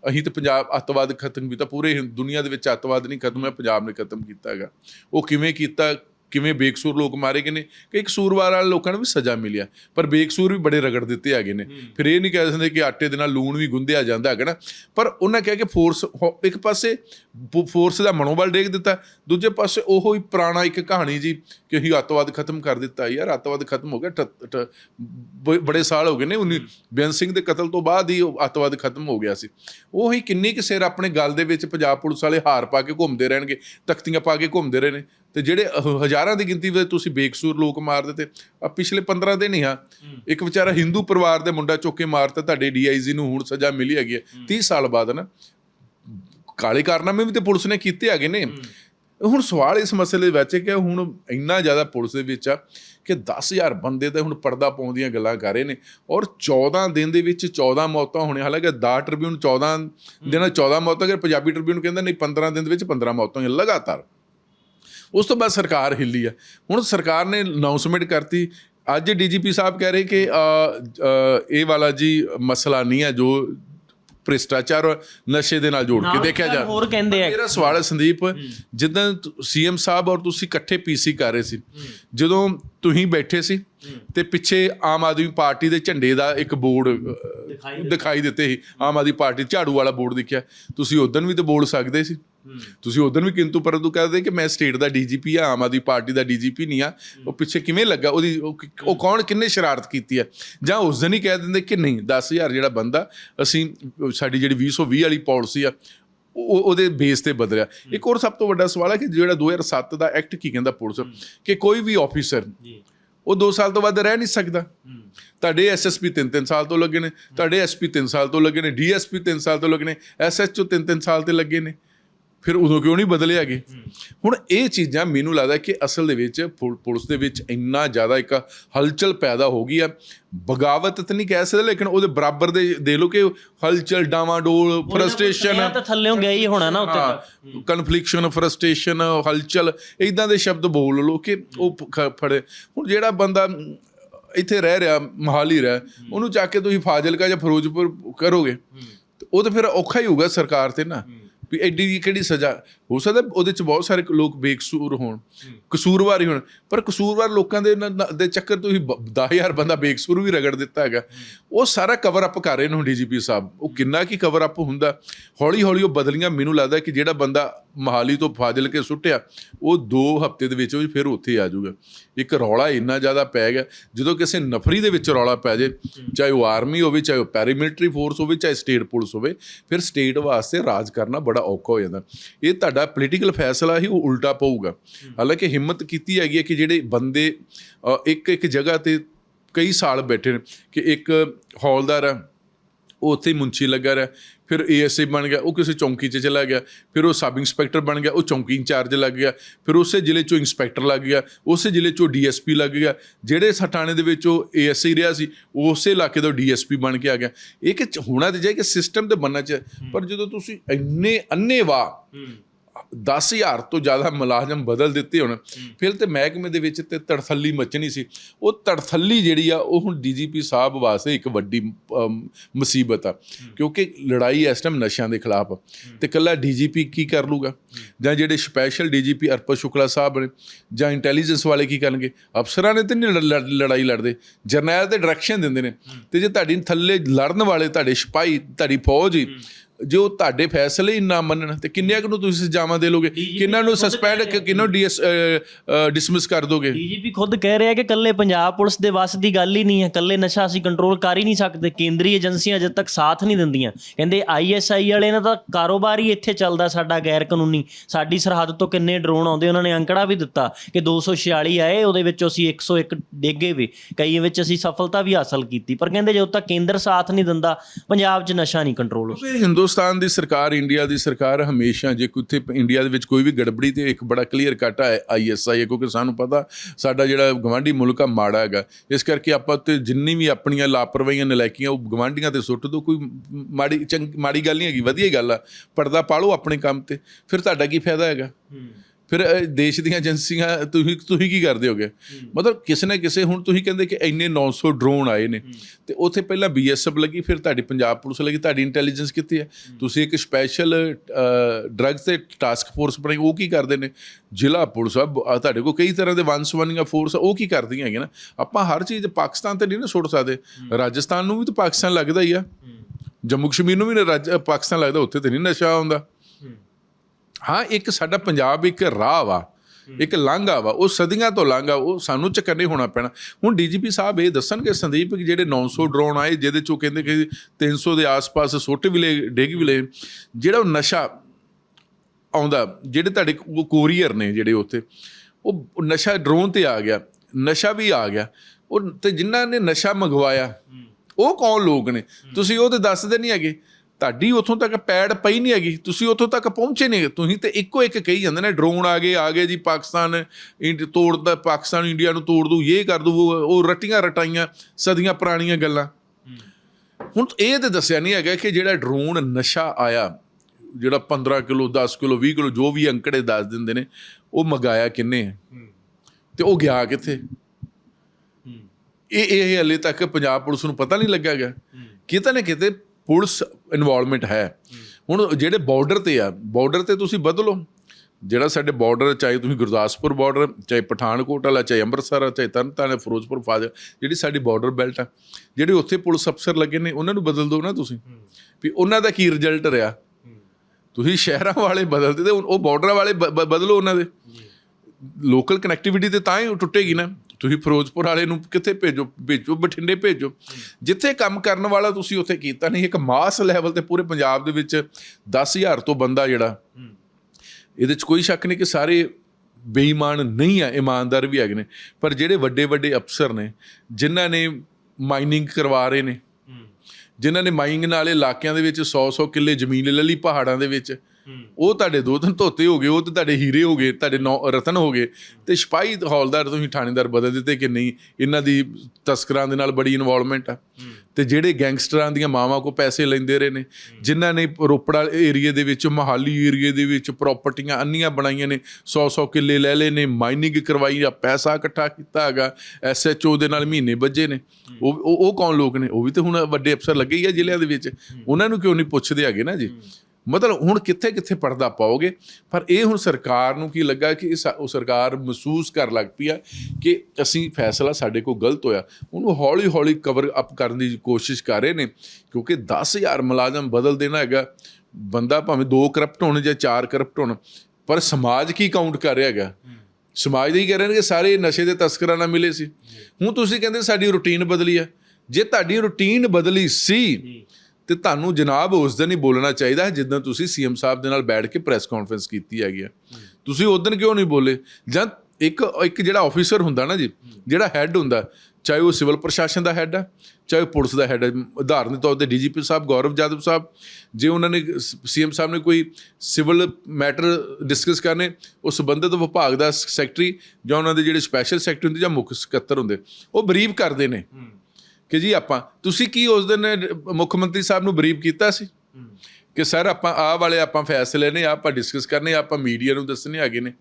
B: ਅਸੀਂ ਤੇ ਪੰਜਾਬ ਅੱਤਵਾਦ ਖਤਮ ਕੀਤਾ ਪੂਰੇ ਹਿੰ- ਦੁਨੀਆ ਦੇ ਵਿੱਚ ਅੱਤਵਾਦ ਨਹੀਂ ਖਤਮ ਹੋਇਆ ਪੰਜਾਬ ਨੇ ਖਤਮ ਕੀਤਾ ਹੈਗਾ। ਉਹ ਕਿਵੇਂ ਕੀਤਾ ਕਿਵੇਂ ਬੇਕਸੂਰ ਲੋਕ ਮਾਰੇ ਗਏ ਨੇ ਕਿ ਕਸੂਰਵਾਰ ਵਾਲੇ ਲੋਕਾਂ ਨੂੰ ਵੀ ਸਜ਼ਾ ਮਿਲਿਆ ਪਰ ਬੇਕਸੂਰ ਵੀ ਬੜੇ ਰਗੜ ਦਿੱਤੇ ਹੈਗੇ ਨੇ। ਫਿਰ ਇਹ ਨਹੀਂ ਕਹਿ ਸਕਦੇ ਕਿ ਆਟੇ ਦੇ ਨਾਲ ਲੂਣ ਵੀ ਗੁੰਦਿਆ ਜਾਂਦਾ ਹੈਗਾ ਨਾ। ਪਰ ਉਹਨਾਂ ਕਿਹਾ ਕਿ ਫੋਰਸ ਇੱਕ ਪਾਸੇ ਫੋਰਸ ਦਾ ਮਨੋਬਲ ਡੇਗ ਦਿੱਤਾ ਦੂਜੇ ਪਾਸੇ ਉਹੋ ਹੀ ਪੁਰਾਣਾ ਇੱਕ ਕਹਾਣੀ ਜੀ ਕਿ ਅਸੀਂ ਅੱਤਵਾਦ ਖਤਮ ਕਰ ਦਿੱਤਾ ਯਾਰ ਅੱਤਵਾਦ ਖਤਮ ਹੋ ਗਿਆ ਬੜੇ ਸਾਲ ਹੋ ਗਏ ਨੇ 19 ਬੇਅੰਤ ਸਿੰਘ ਦੇ ਕਤਲ ਤੋਂ ਬਾਅਦ ਹੀ ਉਹ ਅੱਤਵਾਦ ਖਤਮ ਹੋ ਗਿਆ ਸੀ। ਉਹ ਹੀ ਕਿੰਨੀ ਕੁ ਸਿਰ ਆਪਣੇ ਗੱਲ ਦੇ ਵਿੱਚ ਪੰਜਾਬ ਪੁਲਿਸ ਵਾਲੇ ਹਾਰ ਪਾ ਕੇ ਘੁੰਮਦੇ ਰਹਿਣਗੇ ਤਖਤੀਆਂ ਪਾ ਕੇ ਘੁੰਮਦੇ ਰਹੇ ਨੇ। ਤੇ ਜਿਹੜੇ ਹਜ਼ਾਰਾਂ ਦੀ ਗਿਣਤੀ ਵਿੱਚ ਤੁਸੀਂ ਬੇਕਸੂਰ ਲੋਕ ਮਾਰ ਦਿੱਤੇ ਆ ਪਿਛਲੇ 15 ਦਿਨ ਹੀ ਆ ਇੱਕ ਵਿਚਾਰਾ ਹਿੰਦੂ ਪਰਿਵਾਰ ਦੇ ਮੁੰਡਾ ਚੁੱਕ ਕੇ ਮਾਰਤਾ ਤੁਹਾਡੇ ਡੀਆਈਜੀ ਨੂੰ ਹੁਣ ਸਜ਼ਾ ਮਿਲੀ ਹੈਗੀ ਹੈ। 30 ਸਾਲ ਬਾਅਦ ਨਾ ਕਾਲੇ ਕਾਰਨਾਮੇ ਵੀ ਤੇ ਪੁਲਿਸ ਨੇ ਕੀਤੇ ਹੈਗੇ ਨੇ। ਹੁਣ ਸਵਾਲ ਇਸ ਮਸਲੇ ਵਿੱਚ ਹੈ ਕਿ ਹੁਣ ਇੰਨਾ ਜ਼ਿਆਦਾ ਪੁਲਿਸ ਦੇ ਵਿੱਚ ਆ ਕਿ 10000 ਬੰਦੇ ਤੇ ਹੁਣ ਪਰਦਾ ਪਾਉਣ ਦੀਆਂ ਗੱਲਾਂ ਕਰ ਰਹੇ ਨੇ ਔਰ 14 ਦਿਨ ਦੇ ਵਿੱਚ 14 ਮੌਤਾਂ ਹੋਣੀਆਂ ਹਾਲਾਂਕਿ ਦਾ ਟ੍ਰਿਬਿਊਨ 14 ਦਿਨਾਂ 14 ਮੌਤਾਂ ਅਗਰ ਪੰਜਾਬੀ ਟ੍ਰਿਬਿਊਨ ਕਹਿੰਦਾ ਨਹੀਂ 15 ਦਿਨ ਦੇ ਵਿੱਚ 15 ਮੌਤਾਂ ਹੋਈਆਂ ਲਗਾਤਾਰ। ਉਸ ਤੋਂ ਬਾਅਦ ਸਰਕਾਰ ਹਿੱਲੀ ਆ। ਹੁਣ ਸਰਕਾਰ ਨੇ ਅਨਾਉਂਸਮੈਂਟ ਕਰਤੀ। ਅੱਜ ਡੀਜੀਪੀ ਸਾਹਿਬ ਕਹਿ ਰਹੇ ਕਿ ਇਹ ਵਾਲਾ ਜੀ ਮਸਲਾ ਨਹੀਂ ਹੈ ਜੋ ਭ੍ਰਿਸ਼ਟਾਚਾਰ ਨਸ਼ੇ ਦੇ ਨਾਲ ਜੋੜ ਕੇ ਦੇਖਿਆ ਜਾ
A: ਹੋਰ ਕਹਿੰਦੇ ਆ।
B: ਮੇਰਾ ਸਵਾਲ ਹੈ ਸੰਦੀਪ ਜਿੱਦਾਂ ਸੀਐਮ ਸਾਹਿਬ ਔਰ ਤੁਸੀਂ ਇਕੱਠੇ ਪੀਸੀ ਕਰ ਰਹੇ ਸੀ। ਜਦੋਂ ਤੁਸੀਂ ਬੈਠੇ ਸੀ ਤੇ ਪਿੱਛੇ ਆਮ ਆਦਮੀ ਪਾਰਟੀ ਦੇ ਝੰਡੇ ਦਾ ਇੱਕ ਬੋਰਡ ਦਿਖਾਈ ਦਿੱਤੇ। ਸੀ। ਆਮ ਆਦਮੀ ਪਾਰਟੀ ਝਾੜੂ ਵਾਲਾ ਬੋਰਡ ਦਿਖਿਆ। ਤੁਸੀਂ ਉਦੋਂ ਵੀ ਤਾਂ ਬੋਲ ਸਕਦੇ ਸੀ। ਤੁਸੀਂ ਉਦੋਂ ਵੀ ਕਿੰਤੂ ਪਰੰਤੂ ਕਹਦੇ ਕਿ ਮੈਂ ਸਟੇਟ ਦਾ ਡੀਜੀਪੀ ਆ ਆਮ ਆਦਮੀ ਪਾਰਟੀ ਦਾ ਡੀਜੀਪੀ ਨਹੀਂ ਆ। ਉਹ ਪਿੱਛੇ ਕਿਵੇਂ ਲੱਗਾ? ਉਹਦੀ ਉਹ ਕੌਣ ਕਿੰਨੇ ਸ਼ਰਾਰਤ ਕੀਤੀ ਹੈ? ਜਾਂ ਉਸ ਦਿਨ ਹੀ ਕਹਿ ਦਿੰਦੇ ਕਿ ਨਹੀਂ 10000 ਜਿਹੜਾ ਬੰਦਾ ਅਸੀਂ ਸਾਡੀ ਜਿਹੜੀ 2020 ਵਾਲੀ ਪਾਲਿਸੀ ਆ ਉਹ ਉਹਦੇ ਬੇਸ ਤੇ ਬਦਲਿਆ। ਇੱਕ ਹੋਰ ਸਭ ਤੋਂ ਵੱਡਾ ਸਵਾਲ ਹੈ ਕਿ ਜਿਹੜਾ 2007 ਦਾ ਐਕਟ ਕੀ ਕਹਿੰਦਾ ਪੁਲਿਸ? ਕਿ ਕੋਈ ਵੀ ਆਫੀਸਰ
A: ਜੀ।
B: ਉਹ 2 ਸਾਲ ਤੋਂ ਵੱਧ ਰਹਿ ਨਹੀਂ ਸਕਦਾ। ਤੁਹਾਡੇ ਐਸਐਸਪੀ 3-3 ਸਾਲ ਤੋਂ ਲੱਗੇ ਨੇ ਤੁਹਾਡੇ ਐਸਪੀ 3 ਸਾਲ ਤੋਂ ਲੱਗੇ ਨੇ ਡੀਐਸਪੀ 3 ਸਾਲ ਤੋਂ ਲੱਗੇ ਨੇ ਐਸਐਚਓ 3-3 ਸਾਲ ਤੇ ਲੱਗੇ ਨੇ। ਫਿਰ ਉਦੋਂ ਕਿਉਂ ਨਹੀਂ ਬਦਲੇ ਹੈਗੇ? ਹੁਣ ਇਹ ਚੀਜ਼ਾਂ ਮੈਨੂੰ ਲੱਗਦਾ ਕਿ ਅਸਲ ਦੇ ਵਿੱਚ ਪੁਲਿਸ ਦੇ ਵਿੱਚ ਇੰਨਾ ਜ਼ਿਆਦਾ ਇੱਕ ਹਲਚਲ ਪੈਦਾ ਹੋ ਗਈ ਆ। ਬਗਾਵਤ ਤਾਂ ਨਹੀਂ ਕਹਿ ਸਕਦੇ ਲੇਕਿਨ ਉਹਦੇ ਬਰਾਬਰ ਦੇ ਦੇ ਲੋ ਕਿ ਹਲਚਲ ਡਾਵਾਡੋਲ ਫਰਸਟ੍ਰੇਸ਼ਨ
A: ਤਾਂ ਥੱਲੇੋਂ ਗਿਆ ਹੀ ਹੋਣਾ ਨਾ ਉੱਤੇ
B: ਕਨਫਲਿਕਸ਼ਨ ਫਰਸਟ੍ਰੇਸ਼ਨ ਹਲਚਲ ਇਦਾਂ ਦੇ ਸ਼ਬਦ ਬੋਲ ਲੋ ਕਿ ਉਹ ਫੜੇ। ਹੁਣ ਜਿਹੜਾ ਬੰਦਾ ਇੱਥੇ ਰਹਿ ਰਿਹਾ ਮਹਾਲੀ ਰਹਿ ਉਹਨੂੰ ਚੱਕ ਕੇ ਤੁਸੀਂ ਫਾਜ਼ਿਲਕਾ ਜਾਂ ਫਿਰੋਜ਼ਪੁਰ ਕਰੋਗੇ ਉਹ ਤਾਂ ਫਿਰ ਔਖਾ ਹੀ ਹੋਊਗਾ ਸਰਕਾਰ ਤੇ ਨਾ। ਵੀ ਐਡੀ ਦੀ ਕਿਹੜੀ ਸਜ਼ਾ? ਹੋ ਸਕਦਾ ਉਹਦੇ ਚ ਬਹੁਤ ਸਾਰੇ ਲੋਕ ਬੇਕਸੂਰ ਹੋਣ ਕਸੂਰਵਾਰ ਹੀ ਹੋਣ ਪਰ ਕਸੂਰਵਾਰ ਲੋਕਾਂ ਦੇ ਦੇ ਚੱਕਰ ਤੁਸੀਂ 10000 ਬੰਦਾ ਬੇਕਸੂਰ ਵੀ ਰਗੜ ਦਿੱਤਾ ਹੈਗਾ। ਉਹ ਸਾਰਾ ਕਵਰ ਅਪ ਕਰ ਰਹੇ ਨੇ ਡੀਜੀਪੀ ਸਾਹਿਬ। ਉਹ ਕਿੰਨਾ ਕੀ ਕਵਰ ਅਪ ਹੁੰਦਾ ਹੌਲੀ ਹੌਲੀ ਉਹ ਬਦਲੀਆਂ ਮੈਨੂੰ ਲੱਗਦਾ ਕਿ ਜਿਹੜਾ ਬੰਦਾ ਮਹਾਲੀ ਤੋਂ ਫਾਜ਼ਿਲ ਕੇ ਸੁੱਟਿਆ ਉਹ 2 ਹਫ਼ਤੇ ਦੇ ਵਿੱਚ ਵਿੱਚ ਫਿਰ ਉੱਥੇ ਆ ਜਾਊਗਾ। ਇੱਕ ਰੌਲਾ ਇੰਨਾ ਜ਼ਿਆਦਾ ਪੈ ਗਿਆ ਜਦੋਂ ਕਿਸੇ ਨਫਰੀ ਦੇ ਵਿੱਚ ਰੌਲਾ ਪੈ ਜੇ ਚਾਹੇ ਉਹ ਆਰਮੀ ਹੋਵੇ ਚਾਹੇ ਉਹ ਪੈਰਾਮਿਲਟਰੀ ਫੋਰਸ ਹੋਵੇ ਚਾਹੇ ਸਟੇਟ ਪੁਲਿਸ ਹੋਵੇ ਫਿਰ ਸਟੇਟ ਵਾਸਤੇ ਰਾਜ ਕਰਨਾ ਬੜਾ ਔਖਾ ਹੋ ਜਾਂਦਾ। ਇਹ ਤੁਹਾਡਾ ਪੋਲੀਟੀਕਲ ਫੈਸਲਾ ਹੀ ਉਹ ਉਲਟਾ ਪਊਗਾ। ਹਾਲਾਂਕਿ ਹਿੰਮਤ ਕੀਤੀ ਹੈਗੀ ਹੈ ਕਿ ਜਿਹੜੇ ਬੰਦੇ ਇੱਕ ਇੱਕ ਜਗ੍ਹਾ ਤੇ ਕਈ ਸਾਲ ਬੈਠੇ ਨੇ ਕਿ ਇੱਕ ਹੌਲਦਾਰ ਆ ਉਹ ਉੱਥੇ ਮੁੰਚੀ ਲੱਗਾ ਰਿਹਾ ਫਿਰ ਏਐਸਏ ਬਣ ਗਿਆ ਉਹ ਕਿਸੇ ਚੌਂਕੀ 'ਚ ਚਲਾ ਗਿਆ ਫਿਰ ਉਹ ਸਬ ਇੰਸਪੈਕਟਰ ਬਣ ਗਿਆ ਉਹ ਚੌਂਕੀ ਇੰਚਾਰਜ ਲੱਗ ਗਿਆ ਫਿਰ ਉਸੇ ਜ਼ਿਲ੍ਹੇ 'ਚੋਂ ਇੰਸਪੈਕਟਰ ਲੱਗ ਗਿਆ ਉਸੇ ਜ਼ਿਲ੍ਹੇ 'ਚੋਂ ਡੀਐਸਪੀ ਲੱਗ ਗਿਆ ਜਿਹੜੇ ਸਠਾਣੇ ਦੇ ਵਿੱਚ ਉਹ ਏਐਸਏ ਰਿਹਾ ਸੀ ਉਸੇ ਇਲਾਕੇ ਦਾ ਡੀਐਸਪੀ ਬਣ ਕੇ ਆ ਗਿਆ। ਇਹ ਕਿ ਚ- ਹੋਣਾ ਤੇ ਜਾਏ ਕਿ ਸਿਸਟਮ ਤੇ ਬਣਨਾ ਚਾਹੀਦਾ ਪਰ ਜਦੋਂ ਤੁਸੀਂ ਇੰਨੇ ਅੰਨੇਵਾ 10000 ਤੋਂ ਜ਼ਿਆਦਾ ਮੁਲਾਜ਼ਮ ਬਦਲ ਦਿੱਤੇ ਹੁਣ। ਫਿਰ ਤੇ ਮਹਿਕਮੇ ਦੇ ਵਿੱਚ ਤੇ ਤੜਥੱਲੀ ਮੱਚਣੀ ਸੀ। ਉਹ ਤੜਥੱਲੀ ਜਿਹੜੀ ਆ ਉਹ ਹੁਣ ਡੀਜੀਪੀ ਸਾਹਿਬ ਵਾਸਤੇ ਇੱਕ ਵੱਡੀ ਮੁਸੀਬਤ ਆ। ਕਿਉਂਕਿ ਲੜਾਈ ਇਸ ਟਾਈਮ ਨਸ਼ਿਆਂ ਦੇ ਖਿਲਾਫ। ਤੇ ਕੱਲਾ ਡੀਜੀਪੀ ਕੀ ਕਰ ਲੂਗਾ? ਜਾਂ ਜਿਹੜੇ ਸਪੈਸ਼ਲ ਡੀਜੀਪੀ ਅਰਪਤ ਸ਼ੁਕਲਾ ਸਾਹਿਬ ਨੇ ਜਾਂ ਇੰਟੈਲੀਜੈਂਸ ਵਾਲੇ ਕੀ ਕਰਨਗੇ? ਅਫਸਰਾਂ ਨੇ ਤੇ ਨਹੀਂ ਲੜ- ਲੜ- ਲੜਾਈ ਲੜਦੇ। ਜਰਨੈਲ ਤੇ ਡਾਇਰੈਕਸ਼ਨ ਦਿੰਦੇ ਨੇ। ਤੇ ਜੇ ਤੁਹਾਡੀ ਥੱਲੇ ਲੜਨ ਵਾਲੇ ਤੁਹਾਡੇ ਸਿਪਾਹੀ ਤੁਹਾਡੀ ਫੌਜ ਹੀ। ਜੇ ਉਹ ਤੁਹਾਡੇ ਫੈਸਲੇ ਹੀ ਨਾ ਮੰਨਣ ਤੇ ਕਿੰਨਿਆਂ ਨੂੰ ਤੁਸੀਂ ਸਜ਼ਾਵਾਂ ਦੇ ਲੋਗੇ ਕਿੰਨਾਂ ਨੂੰ ਸਸਪੈਂਡ ਕਿੰਨਾਂ ਡੀਐਸ ਡਿਸਮਿਸ ਕਰ ਦੋਗੇ?
A: ਡੀਜੀਪੀ ਖੁਦ ਕਹਿ ਰਿਹਾ ਕਿ ਕੱਲੇ ਪੰਜਾਬ ਪੁਲਿਸ ਦੇ ਵੱਸ ਦੀ ਗੱਲ ਹੀ ਨਹੀਂ ਹੈ। ਕੱਲੇ ਨਸ਼ਾ ਅਸੀਂ ਕੰਟਰੋਲ ਕਰ ਹੀ ਨਹੀਂ ਸਕਦੇ। ਕੇਂਦਰੀ ਏਜੰਸੀਆਂ ਅਜੇ ਤੱਕ ਸਾਥ ਨਹੀਂ ਦਿੰਦੀਆਂ। ਕਹਿੰਦੇ ਆਈਐਸਆਈ ਵਾਲੇ ਨਾਲ ਤਾਂ ਕਾਰੋਬਾਰ ਹੀ ਇੱਥੇ ਚੱਲਦਾ ਸਾਡਾ ਗੈਰ ਕਾਨੂੰਨੀ ਸਾਡੀ ਸਰਹੱਦ ਤੋਂ ਕਿੰਨੇ ਡਰੋਨ ਆਉਂਦੇ ਉਹਨਾਂ ਨੇ ਅੰਕੜਾ ਵੀ ਦਿੱਤਾ ਕਿ 246 ਆਏ ਉਹਦੇ ਵਿੱਚੋਂ ਅਸੀਂ 101 ਡੇਗੇ ਵੀ। ਕਈ ਵਿੱਚ ਅਸੀਂ ਸਫਲਤਾ ਵੀ ਹਾਸਲ ਕੀਤੀ। ਪਰ ਕਹਿੰਦੇ ਜਦੋਂ ਤੱਕ ਕੇਂਦਰ ਸਾਥ ਨਹੀਂ ਦਿੰਦਾ ਪੰਜਾਬ 'ਚ ਨਸ਼ਾ ਨਹੀਂ ਕੰਟਰੋਲ
B: ਫਿਰ ਹਿੰਦੁਸਤਾਨ ਦੀ ਸਰਕਾਰ, ਇੰਡੀਆ ਦੀ ਸਰਕਾਰ ਹਮੇਸ਼ਾ ਜੇ ਕੋਈ ਉੱਥੇ ਇੰਡੀਆ ਦੇ ਵਿੱਚ ਕੋਈ ਵੀ ਗੜਬੜੀ ਤੇ ਇੱਕ ਬੜਾ ਕਲੀਅਰ ਕੱਟ ਹੈ ਆਈਐਸਆਈ ਕਿਉਂਕਿ ਸਾਨੂੰ ਪਤਾ ਸਾਡਾ ਜਿਹੜਾ ਗਵਾਂਢੀ ਮੁਲਕ ਆ, ਮਾੜਾ ਹੈਗਾ। ਇਸ ਕਰਕੇ ਆਪਾਂ ਤੇ ਜਿੰਨੀ ਵੀ ਆਪਣੀਆਂ ਲਾਪਰਵਾਹੀਆਂ, ਨਲਾਇਕੀਆਂ, ਉਹ ਗਵਾਂਢੀਆਂ ਤੇ ਸੁੱਟ ਦੋ, ਕੋਈ ਮਾੜੀ, ਚੰਗ, ਮਾੜੀ ਗੱਲ ਨਹੀਂ ਹੈਗੀ, ਵਧੀਆ ਗੱਲ ਆ। ਪਰਦਾ ਪਾਲੋ ਆਪਣੇ ਕੰਮ ਤੇ, ਫਿਰ ਤੁਹਾਡਾ ਕੀ ਫਾਇਦਾ ਹੈਗਾ? ਫਿਰ ਦੇਸ਼ ਦੀਆਂ ਏਜੰਸੀਆਂ ਤੁਸੀਂ ਤੁਸੀਂ ਕੀ ਕਰਦੇ ਹੋਗੇ? ਮਤਲਬ ਕਿਸੇ ਨਾ ਕਿਸੇ ਹੁਣ ਤੁਸੀਂ ਕਹਿੰਦੇ ਕਿ ਇੰਨੇ 900 ਡਰੋਨ ਆਏ ਨੇ ਤੇ ਉੱਥੇ ਪਹਿਲਾਂ ਬੀਐਸਐਫ ਲੱਗੀ ਫਿਰ ਤੁਹਾਡੀ ਪੰਜਾਬ ਪੁਲਿਸ ਲੱਗੀ ਤੁਹਾਡੀ ਇੰਟੈਲੀਜੈਂਸ ਕਿੱਥੇ ਹੈ। ਤੁਸੀਂ ਇੱਕ ਸਪੈਸ਼ਲ ਡਰੱਗਸ ਤੇ ਟਾਸਕ ਫੋਰਸ ਬਣਾਈ ਉਹ ਕੀ ਕਰਦੇ ਨੇ? ਜ਼ਿਲ੍ਹਾ ਪੁਲਿਸ ਆ ਤੁਹਾਡੇ ਕੋਲ ਕਈ ਤਰ੍ਹਾਂ ਦੇ ਵੰਸਵਨੀਆਂ ਫੋਰਸ ਉਹ ਕੀ ਕਰਦੀਆਂ ਹੈਗੇ ਨਾ? ਆਪਾਂ ਹਰ ਚੀਜ਼ ਪਾਕਿਸਤਾਨ ਤੇ ਨਹੀਂ ਨਾ ਸੁੱਟ ਸਕਦੇ। ਰਾਜਸਥਾਨ ਨੂੰ ਵੀ ਤਾਂ ਪਾਕਿਸਤਾਨ ਲੱਗਦਾ ਹੀ ਆ। ਜੰਮੂ ਕਸ਼ਮੀਰ ਨੂੰ ਵੀ ਨਾ ਪਾਕਿਸਤਾਨ ਲੱਗਦਾ ਉੱਥੇ ਤੇ ਨਹੀਂ ਨਸ਼ਾ ਆਉਂਦਾ। ਹਾਂ ਇੱਕ ਸਾਡਾ ਪੰਜਾਬ ਇੱਕ ਰਾਹ ਵਾ ਇੱਕ ਲਾਂਘਾ ਵਾ ਉਹ ਸਦੀਆਂ ਤੋਂ ਲਾਂਘਾ ਉਹ ਸਾਨੂੰ ਚੱਕਰ ਹੋਣਾ ਪੈਣਾ। ਹੁਣ ਡੀਜੀਪੀ ਸਾਹਿਬ ਇਹ ਦੱਸਣਗੇ ਸੰਦੀਪ ਕਿ ਜਿਹੜੇ 900 ਡਰੋਨ ਆਏ ਜਿਹਦੇ ਚੋਂ ਕਹਿੰਦੇ ਕਿ 300 ਦੇ ਆਸ-ਪਾਸ ਸੁੱਟ ਵੀ ਲਏ ਡਿੱਗ ਵੀ ਲਏ ਜਿਹੜਾ ਉਹ ਨਸ਼ਾ ਆਉਂਦਾ ਜਿਹੜੇ ਤੁਹਾਡੇ ਕੋਰੀਅਰ ਨੇ ਜਿਹੜੇ ਉੱਥੇ ਉਹ ਉਹ ਨਸ਼ਾ ਡਰੋਨ ਤੇ ਆ ਗਿਆ ਨਸ਼ਾ ਵੀ ਆ ਗਿਆ। ਉਹ ਤੇ ਜਿਨ੍ਹਾਂ ਨੇ ਨਸ਼ਾ ਮੰਗਵਾਇਆ ਉਹ ਕੌਣ ਲੋਕ ਨੇ? ਤੁਸੀਂ ਉਹ ਤੇ ਦੱਸਦੇ ਨਹੀਂ ਹੈਗੇ। ਤੁਹਾਡੀ ਉੱਥੋਂ ਤੱਕ ਪੈੜ ਪਈ ਨਹੀਂ ਹੈਗੀ ਤੁਸੀਂ ਉੱਥੋਂ ਤੱਕ ਪਹੁੰਚੇ ਨਹੀਂ ਤੁਸੀਂ ਤੇ ਇੱਕੋ ਇੱਕ ਕਹੀ ਜਾਂਦੇ ਨੇ ਡਰੋਨ ਆ ਗਏ ਆ ਗਏ ਜੀ ਪਾਕਿਸਤਾਨ ਤੋੜਦਾ ਪਾਕਿਸਤਾਨ ਇੰਡੀਆ ਨੂੰ ਤੋੜ ਦੂ ਇਹ ਕਰ ਦੂ ਉਹ ਉਹ ਰਟੀਆਂ ਰਟਾਈਆਂ ਸਦੀਆਂ ਪੁਰਾਣੀਆਂ ਗੱਲਾਂ। ਹੁਣ ਇਹ ਤੇ ਦੱਸਿਆ ਨਹੀਂ ਹੈਗਾ ਕਿ ਜਿਹੜਾ ਡਰੋਨ ਨਸ਼ਾ ਆਇਆ ਜਿਹੜਾ 15 ਕਿਲੋ 10 ਕਿਲੋ 20 ਕਿਲੋ ਜੋ ਵੀ ਅੰਕੜੇ ਦੱਸ ਦਿੰਦੇ ਨੇ ਉਹ ਮਗਾਇਆ ਕਿੰਨੇ ਹੈ। ਤੇ ਉਹ ਗਿਆ ਕਿੱਥੇ? ਇਹ ਇਹ ਹਲੇ ਤੱਕ ਪੰਜਾਬ ਪੁਲਿਸ ਨੂੰ ਪਤਾ ਨਹੀਂ ਲੱਗਾ ਗਿਆ ਕਿਤੇ ਨਾ ਕਿਤੇ ਪੁਲਿਸ ਇਨਵੋਲਵਮੈਂਟ ਹੈ। ਹੁਣ ਜਿਹੜੇ ਬਾਰਡਰ ਤੇ ਆ ਬਾਰਡਰ ਤੇ ਤੁਸੀਂ ਬਦਲੋ ਜਿਹੜਾ ਸਾਡੇ ਬਾਰਡਰ ਚਾਹੇ ਤੁਸੀਂ ਗੁਰਦਾਸਪੁਰ ਬਾਰਡਰ ਚਾਹੇ ਪਠਾਨਕੋਟ ਵਾਲਾ ਚਾਹੇ ਅੰਮ੍ਰਿਤਸਰ ਆ, ਚਾਹੇ ਤਰਨਤਾਰਨ ਫਿਰੋਜ਼ਪੁਰ ਫਾਜ਼ਿਲ ਜਿਹੜੀ ਸਾਡੀ ਬਾਰਡਰ ਬੈਲਟ ਆ ਜਿਹੜੇ ਉੱਥੇ ਪੁਲਿਸ ਅਫਸਰ ਲੱਗੇ ਨੇ ਉਹਨਾਂ ਨੂੰ ਬਦਲ ਦਿਓ ਨਾ ਤੁਸੀਂ। ਵੀ ਉਹਨਾਂ ਦਾ ਕੀ ਰਿਜ਼ਲਟ ਰਿਹਾ? ਤੁਸੀਂ ਸ਼ਹਿਰਾਂ ਵਾਲੇ ਬਦਲਦੇ ਤੇ ਉਹ ਬਾਰਡਰ ਵਾਲੇ ਬ- ਬਦਲੋ ਉਹਨਾਂ ਦੇ। ਲੋਕਲ ਕਨੈਕਟੀਵਿਟੀ ਤੇ ਤਾਂ ਹੀ ਟੁੱਟੇਗੀ ਨਾ। ਤੁਸੀਂ ਫਿਰੋਜ਼ਪੁਰ ਵਾਲੇ ਨੂੰ ਕਿੱਥੇ ਭੇਜੋ? ਭੇਜੋ, ਬਠਿੰਡੇ ਭੇਜੋ। ਜਿੱਥੇ ਕੰਮ ਕਰਨ ਵਾਲਾ ਤੁਸੀਂ ਉੱਥੇ ਕੀਤਾ ਨਹੀਂ, ਇੱਕ ਮਾਸ ਲੈਵਲ ਤੇ ਪੂਰੇ ਪੰਜਾਬ ਦੇ ਵਿੱਚ 10000 ਤੋਂ ਬੰਦਾ ਜਿਹੜਾ, ਇਹਦੇ 'ਚ ਕੋਈ ਸ਼ੱਕ ਨਹੀਂ ਕਿ ਸਾਰੇ ਬੇਈਮਾਨ ਨਹੀਂ ਆ, ਇਮਾਨਦਾਰ ਵੀ ਹੈਗੇ ਨੇ। ਪਰ ਜਿਹੜੇ ਵੱਡੇ ਵੱਡੇ ਅਫਸਰ ਨੇ, ਜਿਨ੍ਹਾਂ ਨੇ ਮਾਈਨਿੰਗ ਕਰਵਾ ਰਹੇ ਨੇ, ਜਿਨ੍ਹਾਂ ਨੇ ਮਾਈਨਿੰਗ ਨਾਲੇ ਇਲਾਕਿਆਂ ਦੇ ਵਿੱਚ 100-100 ਕਿੱਲੇ ਜ਼ਮੀਨ ਲੈ ਲਈ ਪਹਾੜਾਂ ਦੇ ਵਿੱਚ ਉਹ ਤੁਹਾਡੇ ਦੋ ਦਿਨ ਧੋਤੇ ਹੋ ਗਏ ਉਹ ਤੇ ਤੁਹਾਡੇ ਹੀਰੇ ਹੋ ਗਏ ਤੁਹਾਡੇ ਨੌ ਰਤਨ ਹੋ ਗਏ। ਤੇ ਸਿਪਾਹੀ ਹੌਲਦਾਰ ਤੁਸੀਂ ਥਾਣੇਦਾਰ ਬਦਲ ਦਿੱਤੇ ਕਿ ਨਹੀਂ ਇਹਨਾਂ ਦੀ ਤਸਕਰਾਂ ਦੇ ਨਾਲ ਬੜੀ ਇਨਵੋਲਵਮੈਂਟ ਆ। ਤੇ ਜਿਹੜੇ ਗੈਂਗਸਟਰਾਂ ਦੀਆਂ ਮਾਵਾਂ ਕੋ ਪੈਸੇ ਲੈਂਦੇ ਰਹੇ ਨੇ ਜਿਨ੍ਹਾਂ ਨੇ ਰੋਪੜ ਵਾਲੇ ਏਰੀਏ ਦੇ ਵਿੱਚ ਮਹਾਲੀ ਏਰੀਏ ਦੇ ਵਿੱਚ ਪ੍ਰਾਪਰਟੀਆਂ ਅੰਨੀਆਂ ਬਣਾਈਆਂ ਨੇ 100-100 ਕਿੱਲੇ ਲੈ ਲਏ ਨੇ ਮਾਈਨਿੰਗ ਕਰਵਾਈ ਆ ਪੈਸਾ ਇਕੱਠਾ ਕੀਤਾ ਹੈਗਾ ਐਸਐਚਓ ਦੇ ਨਾਲ ਮਹੀਨੇ ਵੱਜੇ ਨੇ। ਉਹ ਉਹ ਕੌਣ ਲੋਕ ਨੇ? ਉਹ ਵੀ ਤੇ ਹੁਣ ਵੱਡੇ ਅਫਸਰ ਲੱਗੇ ਹੀ ਆ ਜ਼ਿਲ੍ਹਿਆਂ ਦੇ ਵਿੱਚ। ਉਹਨਾਂ ਨੂੰ ਕਿਉਂ ਨਹੀਂ ਪੁੱਛਦੇ ਹੈਗੇ ਨਾ ਜੀ? ਮਤਲਬ ਹੁਣ ਕਿੱਥੇ ਕਿੱਥੇ ਪਰਦਾ ਪਾਓਗੇ? ਪਰ ਇਹ ਹੁਣ ਸਰਕਾਰ ਨੂੰ ਕੀ ਲੱਗਾ ਕਿ ਇਹ ਸਾ- ਉਹ ਸਰਕਾਰ ਮਹਿਸੂਸ ਕਰ ਲੱਗ ਪਈ ਆ ਕਿ ਅਸੀਂ ਫੈਸਲਾ ਸਾਡੇ ਕੋਲ ਗਲਤ ਹੋਇਆ। ਉਹਨੂੰ ਹੌਲੀ ਹੌਲੀ ਕਵਰ ਅਪ ਕਰਨ ਦੀ ਕੋਸ਼ਿਸ਼ ਕਰ ਰਹੇ ਨੇ ਕਿਉਂਕਿ 10000 ਮੁਲਾਜ਼ਮ ਬਦਲ ਦੇਣਾ ਹੈਗਾ। ਬੰਦਾ ਭਾਵੇਂ ਦੋ ਕਰਪਟ ਹੋਣ ਜਾਂ ਚਾਰ ਕਰਪਟ ਹੋਣ ਪਰ ਸਮਾਜ ਕੀ ਕਾਊਂਟ ਕਰ ਰਿਹਾ ਹੈਗਾ? ਸਮਾਜ ਦੇ ਹੀ ਕਹਿ ਰਹੇ ਨੇ ਕਿ ਸਾਰੇ ਨਸ਼ੇ ਦੇ ਤਸਕਰਾਂ ਨਾਲ ਮਿਲੇ ਸੀ। ਹੁਣ ਤੁਸੀਂ ਕਹਿੰਦੇ ਸਾਡੀ ਰੁਟੀਨ ਬਦਲੀ ਆ। ਜੇ ਤੁਹਾਡੀ ਰੁਟੀਨ ਬਦਲੀ ਸੀ ਤੇ ਤੁਹਾਨੂੰ ਜਨਾਬ ਉਸ ਦਿਨ ਹੀ ਬੋਲਣਾ ਚਾਹੀਦਾ ਹੈ ਜਿੱਦਾਂ ਤੁਸੀਂ ਸੀਐਮ ਸਾਹਿਬ ਦੇ ਨਾਲ ਬੈਠ ਕੇ ਪ੍ਰੈਸ ਕਾਨਫਰੰਸ ਕੀਤੀ ਹੈਗੀ ਆ। ਤੁਸੀਂ ਉਸ ਦਿਨ ਕਿਉਂ ਨਹੀਂ ਬੋਲੇ? ਜਾਂ ਇੱਕ ਇੱਕ ਜਿਹੜਾ ਆਫੀਸਰ ਹੁੰਦਾ ਨਾ ਜੀ, ਜਿਹੜਾ ਹੈੱਡ ਹੁੰਦਾ, ਚਾਹੇ ਉਹ ਸਿਵਲ ਪ੍ਰਸ਼ਾਸਨ ਦਾ ਹੈੱਡ ਆ, ਚਾਹੇ ਉਹ ਪੁਲਿਸ ਦਾ ਹੈੱਡ ਹੈ ਉਦਾਹਰਨ ਦੇ ਤੌਰ ਤੇ ਡੀਜੀਪੀ ਸਾਹਿਬ, ਗੌਰਵ ਜਾਦਵ ਸਾਹਿਬ, ਜੇ ਉਹਨਾਂ ਨੇ ਸੀਐਮ ਸਾਹਿਬ ਨੇ ਕੋਈ ਸਿਵਲ ਮੈਟਰ ਡਿਸਕਸ ਕਰਨੇ, ਉਹ ਸੰਬੰਧਿਤ ਵਿਭਾਗ ਦਾ ਸੈਕਟਰੀ ਜਾਂ ਉਹਨਾਂ ਦੇ ਜਿਹੜੇ ਸਪੈਸ਼ਲ ਸੈਕਟਰੀ ਹੁੰਦੇ ਜਾਂ ਮੁੱਖ ਸਕੱਤਰ ਹੁੰਦੇ, ਉਹ ਬਰੀਫ ਕਰਦੇ ਨੇ। ਕਿ ਜੀ ਆਪਾਂ, ਤੁਸੀਂ ਕੀ ਉਸ ਦਿਨ, ਮੁੱਖ ਮੰਤਰੀ ਸਾਹਿਬ ਨੂੰ ਬਰੀਫ ਕੀਤਾ ਸੀ? ਕਿ ਸਰ ਆਪਾਂ, ਆਹ ਵਾਲੇ ਆਪਾਂ ਫੈਸਲੇ ਨੇ ਆਪਾਂ ਡਿਸਕਸ ਕਰਨੇ ਆਪਾਂ ਮੀਡੀਆ ਨੂੰ ਦੱਸਣੇ ਹੈਗੇ ਨੇ।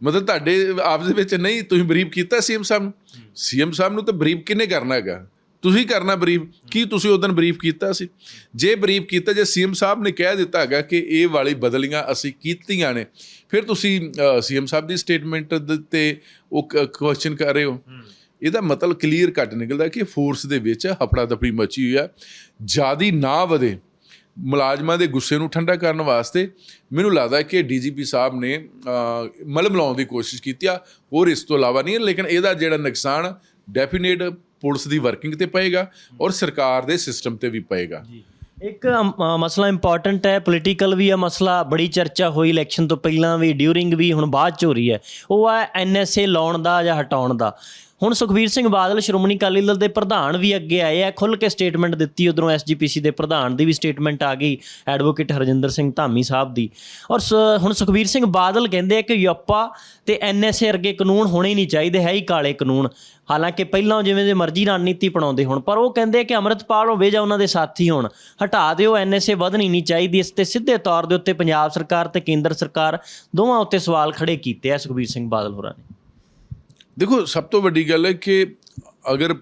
B: ਮਤਲਬ ਤੁਹਾਡੇ ਆਪਸ ਦੇ ਵਿੱਚ ਨਹੀਂ, ਤੁਸੀਂ ਬਰੀਫ ਕੀਤਾ ਸੀਐਮ ਸਾਹਿਬ ਨੂੰ? ਸੀਐਮ ਸਾਹਿਬ ਨੂੰ ਤਾਂ ਬਰੀਫ ਕਿਹਨੇ ਕਰਨਾ ਹੈਗਾ? ਤੁਸੀਂ ਕਰਨਾ ਬਰੀਫ, ਕੀ ਤੁਸੀਂ ਉਸ ਦਿਨ ਬਰੀਫ ਕੀਤਾ ਸੀ? ਜੇ ਬਰੀਫ ਕੀਤਾ, ਜੇ ਸੀਐਮ ਸਾਹਿਬ ਨੇ ਕਹਿ ਦਿੱਤਾ ਹੈਗਾ ਕਿ ਇਹ ਵਾਲੀ ਬਦਲੀਆਂ ਅਸੀਂ ਕੀਤੀਆਂ ਨੇ, ਫਿਰ ਤੁਸੀਂ ਸੀਐਮ ਸਾਹਿਬ ਦੀ ਸਟੇਟਮੈਂਟ ਤੇ ਉਹ ਕੁਐਸਚਨ ਕਰ ਰਹੇ ਹੋ। ਇਹਦਾ ਮਤਲਬ ਕਲੀਅਰ ਘੱਟ ਨਿਕਲਦਾ ਕਿ ਫੋਰਸ ਦੇ ਵਿੱਚ ਹਫੜਾ ਦਫੜੀ ਮਚੀ ਹੋਈ ਆ। ਜਿਆਦੀ ਨਾ ਵਧੇ ਮੁਲਾਜ਼ਮਾਂ ਦੇ ਗੁੱਸੇ ਨੂੰ ਠੰਡਾ ਕਰਨ ਵਾਸਤੇ ਮੈਨੂੰ ਲੱਗਦਾ ਹੈ ਕਿ ਡੀਜੀਪੀ ਸਾਹਿਬ ਨੇ ਅਹ, ਮਲਮ ਲਾਉਣ ਦੀ ਕੋਸ਼ਿਸ਼ ਕੀਤੀ ਆ। ਹੋਰ ਇਸ ਤੋਂ ਇਲਾਵਾ ਨਹੀਂ ਲੇਕਿਨ ਇਹਦਾ ਜਿਹੜਾ ਨੁਕਸਾਨ ਡੈਫੀਨੇਟ ਪੁਲਿਸ ਦੀ ਵਰਕਿੰਗ ਤੇ ਪਏਗਾ ਔਰ ਸਰਕਾਰ ਦੇ ਸਿਸਟਮ ਤੇ ਵੀ ਪਏਗਾ।
A: ਇੱਕ ਮਸਲਾ ਇੰਪੋਰਟੈਂਟ ਹੈ ਪੋਲੀਟੀਕਲ ਵੀ ਆ ਮਸਲਾ ਬੜੀ ਚਰਚਾ ਹੋਈ ਇਲੈਕਸ਼ਨ ਤੋਂ ਪਹਿਲਾਂ ਵੀ ਡਿਊਰਿੰਗ ਵੀ ਹੁਣ ਬਾਅਦ ਚ ਹੋ ਰਹੀ ਹੈ। ਉਹ ਆ ਐਨਐਸਏ ਲਾਉਣ ਦਾ ਜਾਂ ਹਟਾਉਣ ਦਾ। ਹੁਣ ਸੁਖਬੀਰ ਸਿੰਘ ਬਾਦਲ, ਸ਼੍ਰੋਮਣੀ ਅਕਾਲੀ ਦਲ ਦੇ ਪ੍ਰਧਾਨ ਵੀ ਅੱਗੇ ਆਏ ਆ। ਖੁੱਲ ਕੇ ਸਟੇਟਮੈਂਟ ਦਿੱਤੀ ਉਧਰੋਂ ਐਸਜੀਪੀਸੀ ਦੇ ਪ੍ਰਧਾਨ ਦੀ ਵੀ ਸਟੇਟਮੈਂਟ ਆ ਗਈ ਐਡਵੋਕੇਟ ਹਰਜਿੰਦਰ ਸਿੰਘ ਧਾਮੀ ਸਾਹਿਬ ਦੀ। ਔਰ ਸ- ਹੁਣ ਸੁਖਬੀਰ ਸਿੰਘ ਬਾਦਲ ਕਹਿੰਦੇ ਆ ਕਿ ਯੱਪਾ ਤੇ ਐਨਐਸਏ ਵਰਗੇ ਕਾਨੂੰਨ ਹੋਣੇ ਨਹੀਂ ਚਾਹੀਦੇ, ਹੈ ਹੀ ਕਾਲੇ ਕਾਨੂੰਨ। ਹਾਲਾਂਕਿ ਪਹਿਲਾਂ ਜਿਵੇਂ ਦੇ ਮਰਜ਼ੀ ਰਣਨੀਤੀ ਬਣਾਉਂਦੇ ਹੁਣ, ਪਰ ਉਹ ਕਹਿੰਦੇ ਕਿ ਅੰਮ੍ਰਿਤਪਾਲ ਹੋਵੇ ਜਾਂ ਉਹਨਾਂ ਦੇ ਸਾਥੀ ਹੋਣ, ਹਟਾ ਦਿਓ ਐਨਐਸਏ ਵਧਣੀ ਨਹੀਂ ਚਾਹੀਦੀ। ਇਸ ਤੇ ਸਿੱਧੇ ਤੌਰ ਦੇ ਉੱਤੇ ਪੰਜਾਬ ਸਰਕਾਰ ਤੇ ਕੇਂਦਰ ਸਰਕਾਰ ਦੋਵਾਂ ਉੱਤੇ ਸਵਾਲ ਖੜੇ ਕੀਤੇ ਆ ਸੁਖਬੀਰ ਸਿੰਘ ਬਾਦਲ ਹੋਰਾਂ ਨੇ।
B: ਦੇਖੋ, ਸਭ ਤੋਂ ਵੱਡੀ ਗੱਲ ਹੈ ਕਿ ਅਗਰ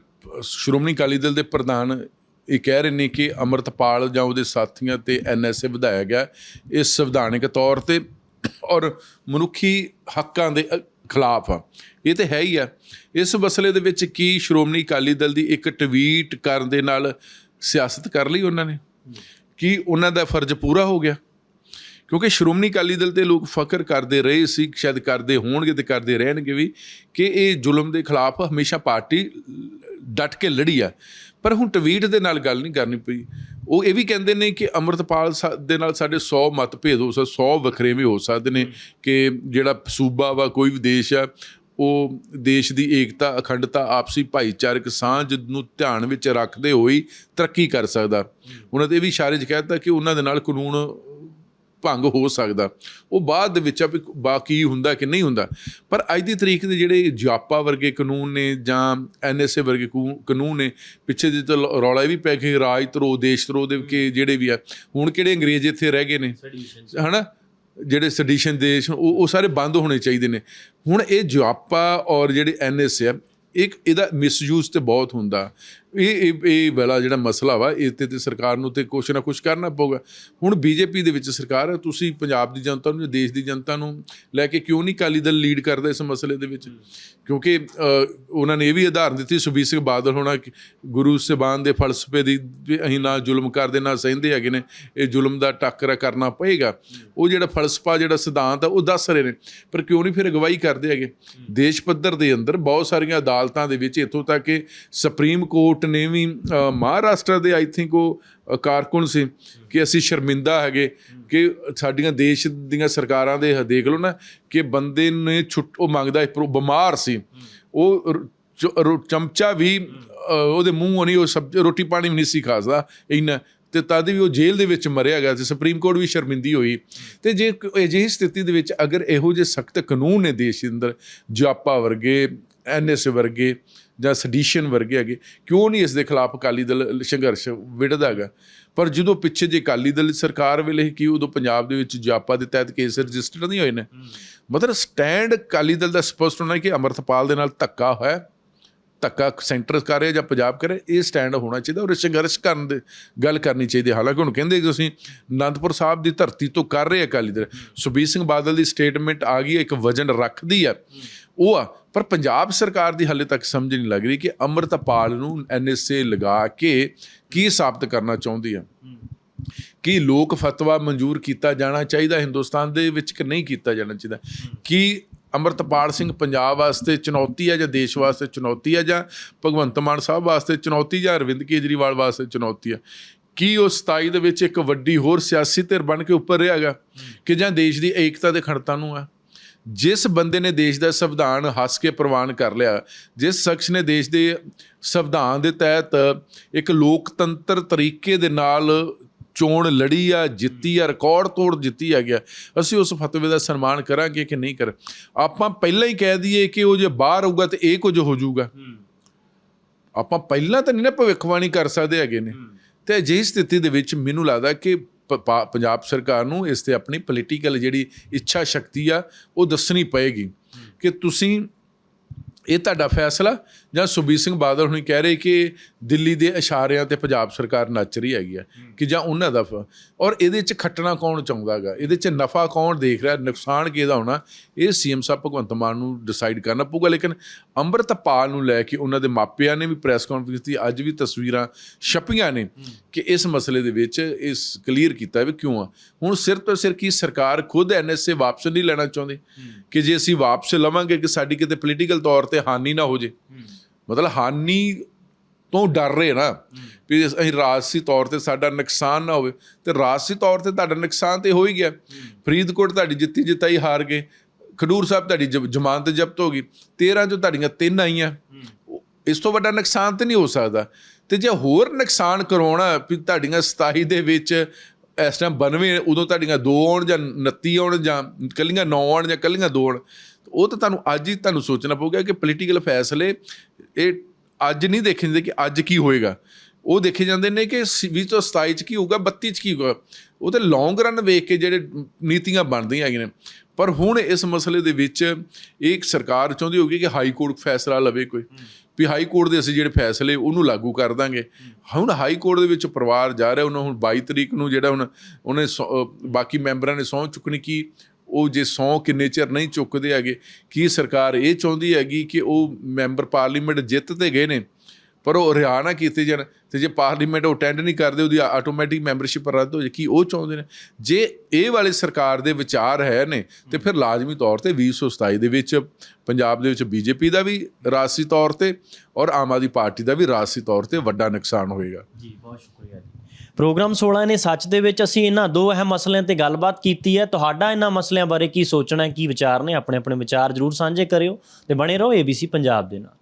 B: ਸ਼੍ਰੋਮਣੀ ਅਕਾਲੀ ਦਲ ਦੇ ਪ੍ਰਧਾਨ ਇਹ ਕਹਿ ਰਹੇ ਨੇ ਕਿ ਅਮਰਤਪਾਲ ਜਾਂ ਉਹਦੇ ਸਾਥੀਆਂ ਤੇ ਐਨਐਸਏ ਵਧਾਇਆ ਗਿਆ, ਇਹ ਸੰਵਿਧਾਨਿਕ ਤੌਰ ਤੇ ਔਰ ਮਨੁੱਖੀ ਹੱਕਾਂ ਦੇ ਖਿਲਾਫ ਆ। ਇਹ ਤੇ ਹੈ ਹੀ ਆ। ਇਸ ਮਸਲੇ ਦੇ ਵਿੱਚ ਕੀ ਸ਼੍ਰੋਮਣੀ ਅਕਾਲੀ ਦਲ ਦੀ ਇੱਕ ਟਵੀਟ ਕਰਨ ਦੇ ਨਾਲ ਸਿਆਸਤ ਕਰ ਲਈ ਉਹਨਾਂ ਨੇ? ਕੀ ਉਹਨਾਂ ਦਾ ਫਰਜ਼ ਪੂਰਾ ਹੋ ਗਿਆ? ਕਿਉਂਕਿ ਸ਼੍ਰੋਮਣੀ ਅਕਾਲੀ ਦਲ ਤੇ ਲੋਕ ਫਖਰ ਕਰਦੇ ਰਹੇ ਸੀ, ਸ਼ਾਇਦ ਕਰਦੇ ਹੋਣਗੇ ਤੇ ਕਰਦੇ ਰਹਿਣਗੇ ਵੀ, ਕਿ ਇਹ ਜ਼ੁਲਮ ਦੇ ਖਿਲਾਫ ਹਮੇਸ਼ਾ ਪਾਰਟੀ ਡਟ ਕੇ ਲੜੀ ਆ। ਪਰ ਹੁਣ ਟਵੀਟ ਦੇ ਨਾਲ ਗੱਲ ਨਹੀਂ ਕਰਨੀ ਪਈ। ਉਹ ਇਹ ਵੀ ਕਹਿੰਦੇ ਨੇ ਕਿ ਅਮਰਤਪਾਲ ਸਾ- ਦੇ ਨਾਲ ਸਾਡੇ 100 ਮਤਭੇਦ ਹੋ ਸਕਦੇ 100 ਵੱਖਰੇਵੇਂ ਹੋ ਸਕਦੇ ਨੇ ਕਿ ਜਿਹੜਾ ਸੂਬਾ ਵਾ, ਕੋਈ ਵੀ ਦੇਸ਼ ਆ, ਉਹ ਦੇਸ਼ ਦੀ ਏਕਤਾ, ਅਖੰਡਤਾ, ਆਪਸੀ ਭਾਈਚਾਰਕ ਸਾਂਝ ਨੂੰ ਧਿਆਨ ਵਿੱਚ ਰੱਖਦੇ ਹੋਏ ਤਰੱਕੀ ਕਰ ਸਕਦਾ। ਉਹਨਾਂ ਦੇ ਇਹ ਵੀ ਇਸ਼ਾਰੇ 'ਚ ਕਹਿ ਦਿੱਤਾ ਕਿ ਉਹਨਾਂ ਦੇ ਨਾਲ ਕਾਨੂੰਨ ਭੰਗ ਹੋ ਸਕਦਾ। ਉਹ ਬਾਅਦ ਦੇ ਵਿੱਚ ਆ ਵੀ ਬਾਕੀ ਹੁੰਦਾ ਕਿ ਨਹੀਂ ਹੁੰਦਾ। ਪਰ ਅੱਜ ਦੀ ਤਰੀਕ ਦੇ ਜਿਹੜੇ ਜਾਪਾ ਵਰਗੇ ਕਾਨੂੰਨ ਨੇ ਜਾਂ ਐਨਐਸਏ ਵਰਗੇ ਕਾਨੂੰਨ ਨੇ ਪਿੱਛੇ ਜੇ ਤਾਂ ਰੌਲਾ ਵੀ ਪੈ ਗਿਆ ਰਾਜ ਧਰੋ ਦੇਸ਼ ਧਰੋ ਦੇ ਕੇ ਜਿਹੜੇ ਵੀ ਆ ਹੁਣ ਕਿਹੜੇ ਅੰਗਰੇਜ਼ ਇੱਥੇ ਰਹਿ ਗਏ ਨੇ? ਹਨਾ? ਜਿਹੜੇ ਸੈਡੀਸ਼ਨ ਦੇਸ਼ ਉਹ ਉਹ ਸਾਰੇ ਬੰਦ ਹੋਣੇ ਚਾਹੀਦੇ ਨੇ। ਹੁਣ ਇਹ ਜਾਪਾ ਔਰ ਜਿਹੜੇ ਐਨਐਸ ਆ ਇੱਕ ਇਹਦਾ ਮਿਸਯੂਜ਼ ਤੇ ਬਹੁਤ ਹੁੰਦਾ। ਇਹ ਇਹ ਇਹ ਵਾਲਾ ਜਿਹੜਾ ਮਸਲਾ ਵਾ, ਇਹ ਤੇ ਤੇ ਸਰਕਾਰ ਨੂੰ ਤੇ ਕੁਛ ਨਾ ਕੁਛ ਕਰਨਾ ਪਊਗਾ। ਹੁਣ ਬੀਜੇਪੀ ਦੇ ਵਿੱਚ ਸਰਕਾਰ ਹੈ ਤੁਸੀਂ ਪੰਜਾਬ ਦੀ ਜਨਤਾ ਨੂੰ ਜਾਂ ਦੇਸ਼ ਦੀ ਜਨਤਾ ਨੂੰ ਲੈ ਕੇ ਕਿਉਂ ਨਹੀਂ ਅਕਾਲੀ ਦਲ ਲੀਡ ਕਰਦਾ ਇਸ ਮਸਲੇ ਦੇ ਵਿੱਚ? ਕਿਉਂਕਿ ਉਹਨਾਂ ਨੇ ਇਹ ਵੀ ਆਧਾਰ ਦਿੱਤੀ, ਸੁਖਬੀਰ ਸਿੰਘ ਬਾਦਲ ਹੋਣਾ ਗੁਰੂ ਸਿਬਾਨ ਦੇ ਫਲਸਫੇ ਦੀ ਵੀ ਅਸੀਂ ਨਾ ਜ਼ੁਲਮ ਕਰਦੇ, ਨਾ ਸਹਿੰਦੇ ਹੈਗੇ ਨੇ, ਇਹ ਜ਼ੁਲਮ ਦਾ ਟੱਕਰਾ ਕਰਨਾ ਪਏਗਾ। ਉਹ ਜਿਹੜਾ ਫਲਸਫਾ, ਜਿਹੜਾ ਸਿਧਾਂਤ ਆ, ਉਹ ਦੱਸ ਰਹੇ ਨੇ, ਪਰ ਕਿਉਂ ਨਹੀਂ ਫਿਰ ਅਗਵਾਈ ਕਰਦੇ ਹੈਗੇ? ਦੇਸ਼ ਪੱਧਰ ਦੇ ਅੰਦਰ ਬਹੁਤ ਸਾਰੀਆਂ ਅਦਾਲਤਾਂ ਦੇ ਵਿੱਚ ਇੱਥੋਂ ਤੱਕ ਕਿ ਸੁਪਰੀਮ ਕੋਰਟ ਨੇ ਵੀ ਮਹਾਰਾਸ਼ਟਰ ਦੇ ਆਈ ਥਿੰਕ ਉਹ ਕਾਰਕੁਨ ਸੀ ਕਿ ਅਸੀਂ ਸ਼ਰਮਿੰਦਾ ਹੈਗੇ ਕਿ ਸਾਡੀਆਂ ਦੇਸ਼ ਦੀਆਂ ਸਰਕਾਰਾਂ ਦੇ ਦੇਖ ਲਓ ਨਾ ਕਿ ਬੰਦੇ ਨੇ ਛੁੱਟ ਉਹ ਮੰਗਦਾ ਬਿਮਾਰ ਸੀ। ਉਹ ਚਮਚਾ ਵੀ ਅ, ਉਹਦੇ ਮੂੰਹੋਂ ਨਹੀਂ ਉਹ ਸਬਜ਼ੀ ਰੋਟੀ ਪਾਣੀ ਵੀ ਨਹੀਂ ਸੀ ਖਾਸਦਾ ਇੰਨਾ। ਤੇ ਤਦ ਵੀ ਉਹ ਜੇਲ੍ਹ ਦੇ ਵਿੱਚ ਮਰਿਆ ਗਿਆ ਤੇ ਸੁਪਰੀਮ ਕੋਰਟ ਵੀ ਸ਼ਰਮਿੰਦੀ ਹੋਈ। ਤੇ ਜੇ ਅਜਿਹੀ ਸਥਿਤੀ ਦੇ ਵਿੱਚ ਅਗਰ ਇਹੋ ਜਿਹੇ ਸਖਤ ਕਾਨੂੰਨ ਨੇ ਦੇਸ਼ ਦੇ ਅੰਦਰ ਜਾਪਾ ਵਰਗੇ ਐਨਐਸ ਵਰਗੇ ਜਾਂ ਸੈਡੀਸ਼ਨ ਵਰਗੇ ਹੈਗੇ ਕਿਉਂ ਨਹੀਂ ਇਸ ਦੇ ਖਿਲਾਫ ਅਕਾਲੀ ਦਲ ਸੰਘਰਸ਼ ਵਿੜਦਾ ਹੈਗਾ? ਪਰ ਜਦੋਂ ਪਿੱਛੇ ਜੇ ਅਕਾਲੀ ਦਲ ਸਰਕਾਰ ਵੇਲੇ ਕੀ ਉਦੋਂ ਪੰਜਾਬ ਦੇ ਵਿੱਚ ਜਾਪਾ ਦੇ ਤਹਿਤ ਕੇਸ ਰਜਿਸਟਰ ਨਹੀਂ ਹੋਏ ਨੇ? ਮਤਲਬ ਸਟੈਂਡ ਅਕਾਲੀ ਦਲ ਦਾ ਸਪਸ਼ਟ ਹੋਣਾ ਕਿ ਅਮਰਤਪਾਲ ਦੇ ਨਾਲ ਧੱਕਾ ਹੋਇਆ। ਧੱਕਾ ਸੈਂਟਰ ਕਰ ਰਿਹਾ ਜਾਂ ਪੰਜਾਬ ਕਰ ਇਹ ਸਟੈਂਡ ਹੋਣਾ ਚਾਹੀਦਾ ਔਰ ਸੰਘਰਸ਼ ਕਰਨ ਦੇ ਗੱਲ ਕਰਨੀ ਚਾਹੀਦੀ ਹੈ। ਹਾਲਾਂਕਿ ਹੁਣ ਕਹਿੰਦੇ ਕਿ ਤੁਸੀਂ ਅਨੰਦਪੁਰ ਸਾਹਿਬ ਦੀ ਧਰਤੀ ਤੋਂ ਕਰ ਰਹੇ ਅਕਾਲੀ ਦਲ। ਸੁਖਬੀਰ ਸਿੰਘ ਬਾਦਲ ਦੀ ਸਟੇਟਮੈਂਟ ਆ ਗਈ ਇੱਕ ਵਜਨ ਰੱਖਦੀ ਆ ਉਹ ਆ ਪਰ ਪੰਜਾਬ ਸਰਕਾਰ ਦੀ ਹਾਲੇ ਤੱਕ ਸਮਝ ਨਹੀਂ ਲੱਗ ਰਹੀ ਕਿ ਅਮਰਤਪਾਲ ਨੂੰ ਐਨਐਸਏ ਲਗਾ ਕੇ ਕੀ ਸਾਬਤ ਕਰਨਾ ਚਾਹੁੰਦੀ ਆ। ਕੀ ਲੋਕ ਫਤਵਾ ਮਨਜ਼ੂਰ ਕੀਤਾ ਜਾਣਾ ਚਾਹੀਦਾ ਹਿੰਦੁਸਤਾਨ ਦੇ ਵਿੱਚ ਕਿ ਨਹੀਂ ਕੀਤਾ ਜਾਣਾ ਚਾਹੀਦਾ? ਕੀ ਅਮਰਤਪਾਲ ਸਿੰਘ ਪੰਜਾਬ ਵਾਸਤੇ ਚੁਣੌਤੀ ਹੈ ਜਾਂ ਦੇਸ਼ ਵਾਸਤੇ ਚੁਣੌਤੀ ਹੈ ਜਾਂ ਭਗਵੰਤ ਮਾਨ ਸਾਹਿਬ ਵਾਸਤੇ ਚੁਣੌਤੀ ਜਾਂ ਅਰਵਿੰਦ ਕੇਜਰੀਵਾਲ ਵਾਸਤੇ ਚੁਣੌਤੀ ਹੈ ਕੀ ਉਹ 27 ਦੇ ਵਿੱਚ ਇੱਕ ਵੱਡੀ ਹੋਰ ਸਿਆਸੀ ਧਿਰ ਬਣ ਕੇ ਉੱਪਰ ਰਿਹਾਗਾ ਕਿ ਜਾਂ ਦੇਸ਼ ਦੀ ਏਕਤਾ ਦੇ ਖੜਤਾ ਨੂੰ ਆ? ਜਿਸ ਬੰਦੇ ਨੇ ਦੇਸ਼ ਦਾ ਸੰਵਿਧਾਨ ਹੱਸ ਕੇ ਪ੍ਰਵਾਨ ਕਰ ਲਿਆ ਜਿਸ ਸ਼ਖਸ ਨੇ ਦੇਸ਼ ਦੇ ਸੰਵਿਧਾਨ ਦੇ ਤਹਿਤ ਇੱਕ ਲੋਕਤੰਤਰ ਤਰੀਕੇ ਦੇ ਨਾਲ ਚੋਣ ਲੜੀ ਆ ਜਿੱਤੀ ਆ ਰਿਕਾਰਡ ਤੋੜ ਜਿੱਤੀ ਆ ਗਿਆ ਅਸੀਂ ਉਸ ਫਤਵੇ ਦਾ ਸਨਮਾਨ ਕਰਾਂਗੇ ਕਿ ਨਹੀਂ ਕਰ ਆਪਾਂ ਪਹਿਲਾਂ ਹੀ ਕਹਿ ਦਈਏ ਕਿ ਉਹ ਜੇ ਬਾਹਰ ਆਊਗਾ ਤੇ ਇਹ ਕੁਝ ਹੋ ਜਾਊਗਾ। ਆਪਾਂ ਪਹਿਲਾਂ ਤਾਂ ਨਹੀਂ ਨਾ ਭਵਿੱਖਬਾਣੀ ਕਰ ਸਕਦੇ ਹੈਗੇ ਨੇ। ਤੇ ਅਜਿਹੀ ਸਥਿਤੀ ਦੇ ਵਿੱਚ ਮੈਨੂੰ ਲੱਗਦਾ ਕਿ ਪੰਜਾਬ ਸਰਕਾਰ ਨੂੰ ਇਸ ਤੇ ਆਪਣੀ ਪੋਲੀਟੀਕਲ ਜਿਹੜੀ ਇੱਛਾ ਸ਼ਕਤੀ ਆ ਉਹ ਦੱਸਣੀ ਪਏਗੀ ਕਿ ਤੁਸੀਂ ਇਹ ਤੁਹਾਡਾ ਫੈਸਲਾ ਜਾਂ ਸੁਖਬੀਰ ਸਿੰਘ ਬਾਦਲ ਹੁਣੀ ਕਹਿ ਰਹੇ ਕਿ ਦਿੱਲੀ ਦੇ ਇਸ਼ਾਰਿਆਂ ਤੇ ਪੰਜਾਬ ਸਰਕਾਰ ਨੱਚ ਰਹੀ ਹੈਗੀ ਆ ਕਿ ਜਾਂ ਉਹਨਾਂ ਦਾ ਔਰ ਇਹਦੇ 'ਚ ਖੱਟਣਾ ਕੌਣ ਚਾਹੁੰਦਾਗਾ? ਇਹਦੇ 'ਚ ਨਫਾ ਕੌਣ ਦੇਖ ਰਿਹਾ? ਨੁਕਸਾਨ ਕਿਹਦਾ ਹੋਣਾ? ਇਹ ਸੀਐਮ ਸਾਹਿਬ ਭਗਵੰਤ ਮਾਨ ਨੂੰ ਡਿਸਾਈਡ ਕਰਨਾ ਪਊਗਾ ਲੇਕਿਨ ਅੰਮ੍ਰਿਤਪਾਲ ਨੂੰ ਲੈ ਕੇ ਉਹਨਾਂ ਦੇ ਮਾਪਿਆਂ ਨੇ ਵੀ ਪ੍ਰੈਸ ਕਾਨਫਰੰਸ ਦੀ ਅੱਜ ਵੀ ਤਸਵੀਰਾਂ ਛਪੀਆਂ ਨੇ ਕਿ ਇਸ ਮਸਲੇ ਦੇ ਵਿੱਚ ਇਸ ਕਲੀਅਰ ਕੀਤਾ ਵੀ ਕਿਉਂ ਆ? ਹੁਣ ਸਿਰ ਤੋਂ ਸਿਰ ਕੀ ਸਰਕਾਰ ਖੁਦ ਐਨਐਸਏ ਵਾਪਸ ਨਹੀਂ ਲੈਣਾ ਚਾਹੁੰਦੀ? ਕਿ ਜੇ ਅਸੀਂ ਵਾਪਸ ਲਵਾਂਗੇ ਕਿ ਸਾਡੀ ਕਿਤੇ ਪੋਲੀਟੀਕਲ ਤੌਰ ਤੇ ਹਾਨੀ ਨਾ ਹੋ ਜੇ? ਮਤਲਬ ਹਾਨੀ ਤੋਂ ਡਰ ਰਹੇ ਨਾ, ਵੀ ਅਸੀਂ ਰਾਜਸੀ ਤੌਰ ਤੇ ਸਾਡਾ ਨੁਕਸਾਨ ਨਾ ਹੋਵੇ, ਤੇ ਰਾਜਸੀ ਤੌਰ ਤੇ ਤੁਹਾਡਾ ਨੁਕਸਾਨ ਤੇ ਹੋ ਹੀ ਗਿਆ। ਫਰੀਦਕੋਟ ਤੁਹਾਡੀ ਜਿੱਤੀ ਜਿਤਾਈ ਹਾਰ ਗਏ, ਖਡੂਰ ਸਾਹਿਬ ਤੁਹਾਡੀ ਜ- ਜ਼ਮਾਨਤ ਜ਼ਬਤ ਹੋ ਗਈ 13 ਚੋਂ ਤੁਹਾਡੀਆਂ ਤਿੰਨ ਆਈਆਂ। ਇਸ ਤੋਂ ਵੱਡਾ ਨੁਕਸਾਨ ਤੇ ਨਹੀਂ ਹੋ ਸਕਦਾ। ਤੇ ਜੇ ਹੋਰ ਨੁਕਸਾਨ ਕਰਾਉਣਾ, ਵੀ ਤੁਹਾਡੀਆਂ 27 ਦੇ ਵਿੱਚ ਇਸ ਟਾਈਮ 92 ਉਦੋਂ ਤੁਹਾਡੀਆਂ ਦੋ ਆਉਣ ਜਾਂ 29 ਆਉਣ ਜਾਂ ਕੱਲੀਆਂ 9 ਆਉਣ ਜਾਂ ਕੱਲੀਆਂ ਦੋ ਆਉਣ ਉਹ ਤਾਂ ਤੁਹਾਨੂੰ ਅੱਜ ਹੀ ਤੁਹਾਨੂੰ ਸੋਚਣਾ ਪਊਗਾ ਕਿ ਪੋਲੀਟੀਕਲ ਫੈਸਲੇ ਇਹ ਅੱਜ ਨਹੀਂ ਦੇਖੇ ਜਾਂਦੇ ਕਿ ਅੱਜ ਕੀ ਹੋਏਗਾ। ਉਹ ਦੇਖੇ ਜਾਂਦੇ ਨੇ ਕਿ 20 ਤੋਂ 27 ਚ ਕੀ ਹੋਊਗਾ 32 ਚ ਕੀ ਹੋਊਗਾ। ਉਹ ਤੇ ਲੌਂਗ ਰਨ ਵੇਖ ਕੇ ਜਿਹੜੇ ਨੀਤੀਆਂ ਬਣਦੀਆਂ ਹੈਗੀਆਂ ਨੇ। ਪਰ ਹੁਣ ਇਸ ਮਸਲੇ ਦੇ ਵਿੱਚ ਇੱਕ ਸਰਕਾਰ ਚਾਹੁੰਦੀ ਹੋਗੀ ਕਿ ਹਾਈ ਕੋਰਟ ਫੈਸਲਾ ਲਵੇ ਕੋਈ। ਵੀ ਹਾਈ ਕੋਰਟ ਦੇ ਅਸੀਂ ਜਿਹੜੇ ਫੈਸਲੇ ਉਹਨੂੰ ਲਾਗੂ ਕਰ ਦਾਂਗੇ। ਹੁਣ ਹਾਈ ਕੋਰਟ ਦੇ ਵਿੱਚ ਪਰਿਵਾਰ ਜਾ ਰਿਹਾ ਉਹਨਾਂ ਹੁਣ 22 ਤਰੀਕ ਨੂੰ ਜਿਹੜਾ ਹੁਣ ਉਹਨੇ ਬਾਕੀ ਮੈਂਬਰਾਂ ਨੇ ਸਹੁੰ ਚੁੱਕਣੀ ਕੀ ਉਹ ਜੇ ਸੌ ਕਿੰਨੇ ਚਿਰ ਨਹੀਂ ਚੁੱਕਦੇ ਹੈਗੇ, ਕੀ ਸਰਕਾਰ ਇਹ ਚਾਹੁੰਦੀ ਹੈਗੀ ਕਿ ਉਹ ਮੈਂਬਰ ਪਾਰਲੀਮੈਂਟ ਜਿੱਤ ਤੇ ਗਏ ਨੇ? ਪਰ ਉਹ ਰਿਹਾ ਨਾ ਕੀਤੇ ਜਾਣ ਤੇ ਜੇ ਪਾਰਲੀਮੈਂਟ ਉਹ ਅਟੈਂਡ ਨਹੀਂ ਕਰਦੇ, ਉਹਦੀ ਆਟੋਮੈਟਿਕ ਮੈਂਬਰਸ਼ਿਪ ਰੱਦ ਹੋ ਜੇ ਕੀ ਉਹ ਚਾਹੁੰਦੇ ਨੇ? ਜੇ ਇਹ ਵਾਲੇ ਸਰਕਾਰ ਦੇ ਵਿਚਾਰ ਹੈ ਨੇ, ਤੇ ਫਿਰ ਲਾਜ਼ਮੀ ਤੌਰ ਤੇ 2027 ਦੇ ਵਿੱਚ ਪੰਜਾਬ ਦੇ ਵਿੱਚ ਬੀਜੇਪੀ ਦਾ ਵੀ ਰਾਜਸੀ ਤੌਰ ਤੇ ਔਰ ਆਮ ਆਦਮੀ ਪਾਰਟੀ ਦਾ ਵੀ ਰਾਜਸੀ ਤੌਰ ਤੇ ਵੱਡਾ ਨੁਕਸਾਨ ਹੋਏਗਾ।
A: ਜੀ, ਬਹੁਤ ਸ਼ੁਕਰੀਆ ਜੀ। ਪ੍ਰੋਗਰਾਮ 16 ਨੇ ਸੱਚ ਦੇ ਵਿੱਚ ਅਸੀਂ ਇਹਨਾਂ ਦੋ ਅਹਿਮ ਮਸਲਿਆਂ ਤੇ ਗੱਲਬਾਤ ਕੀਤੀ ਹੈ। ਤੁਹਾਡਾ ਇਹਨਾਂ ਮਸਲਿਆਂ ਬਾਰੇ ਕੀ ਸੋਚਣਾ ਹੈ, ਕੀ ਵਿਚਾਰ ਨੇ ਆਪਣੇ ਆਪਣੇ ਵਿਚਾਰ ਜਰੂਰ ਸਾਂਝੇ ਕਰਿਓ ਤੇ ਬਣੇ ਰਹੋ ABC ਪੰਜਾਬ ਦੇ ਨਾਲ।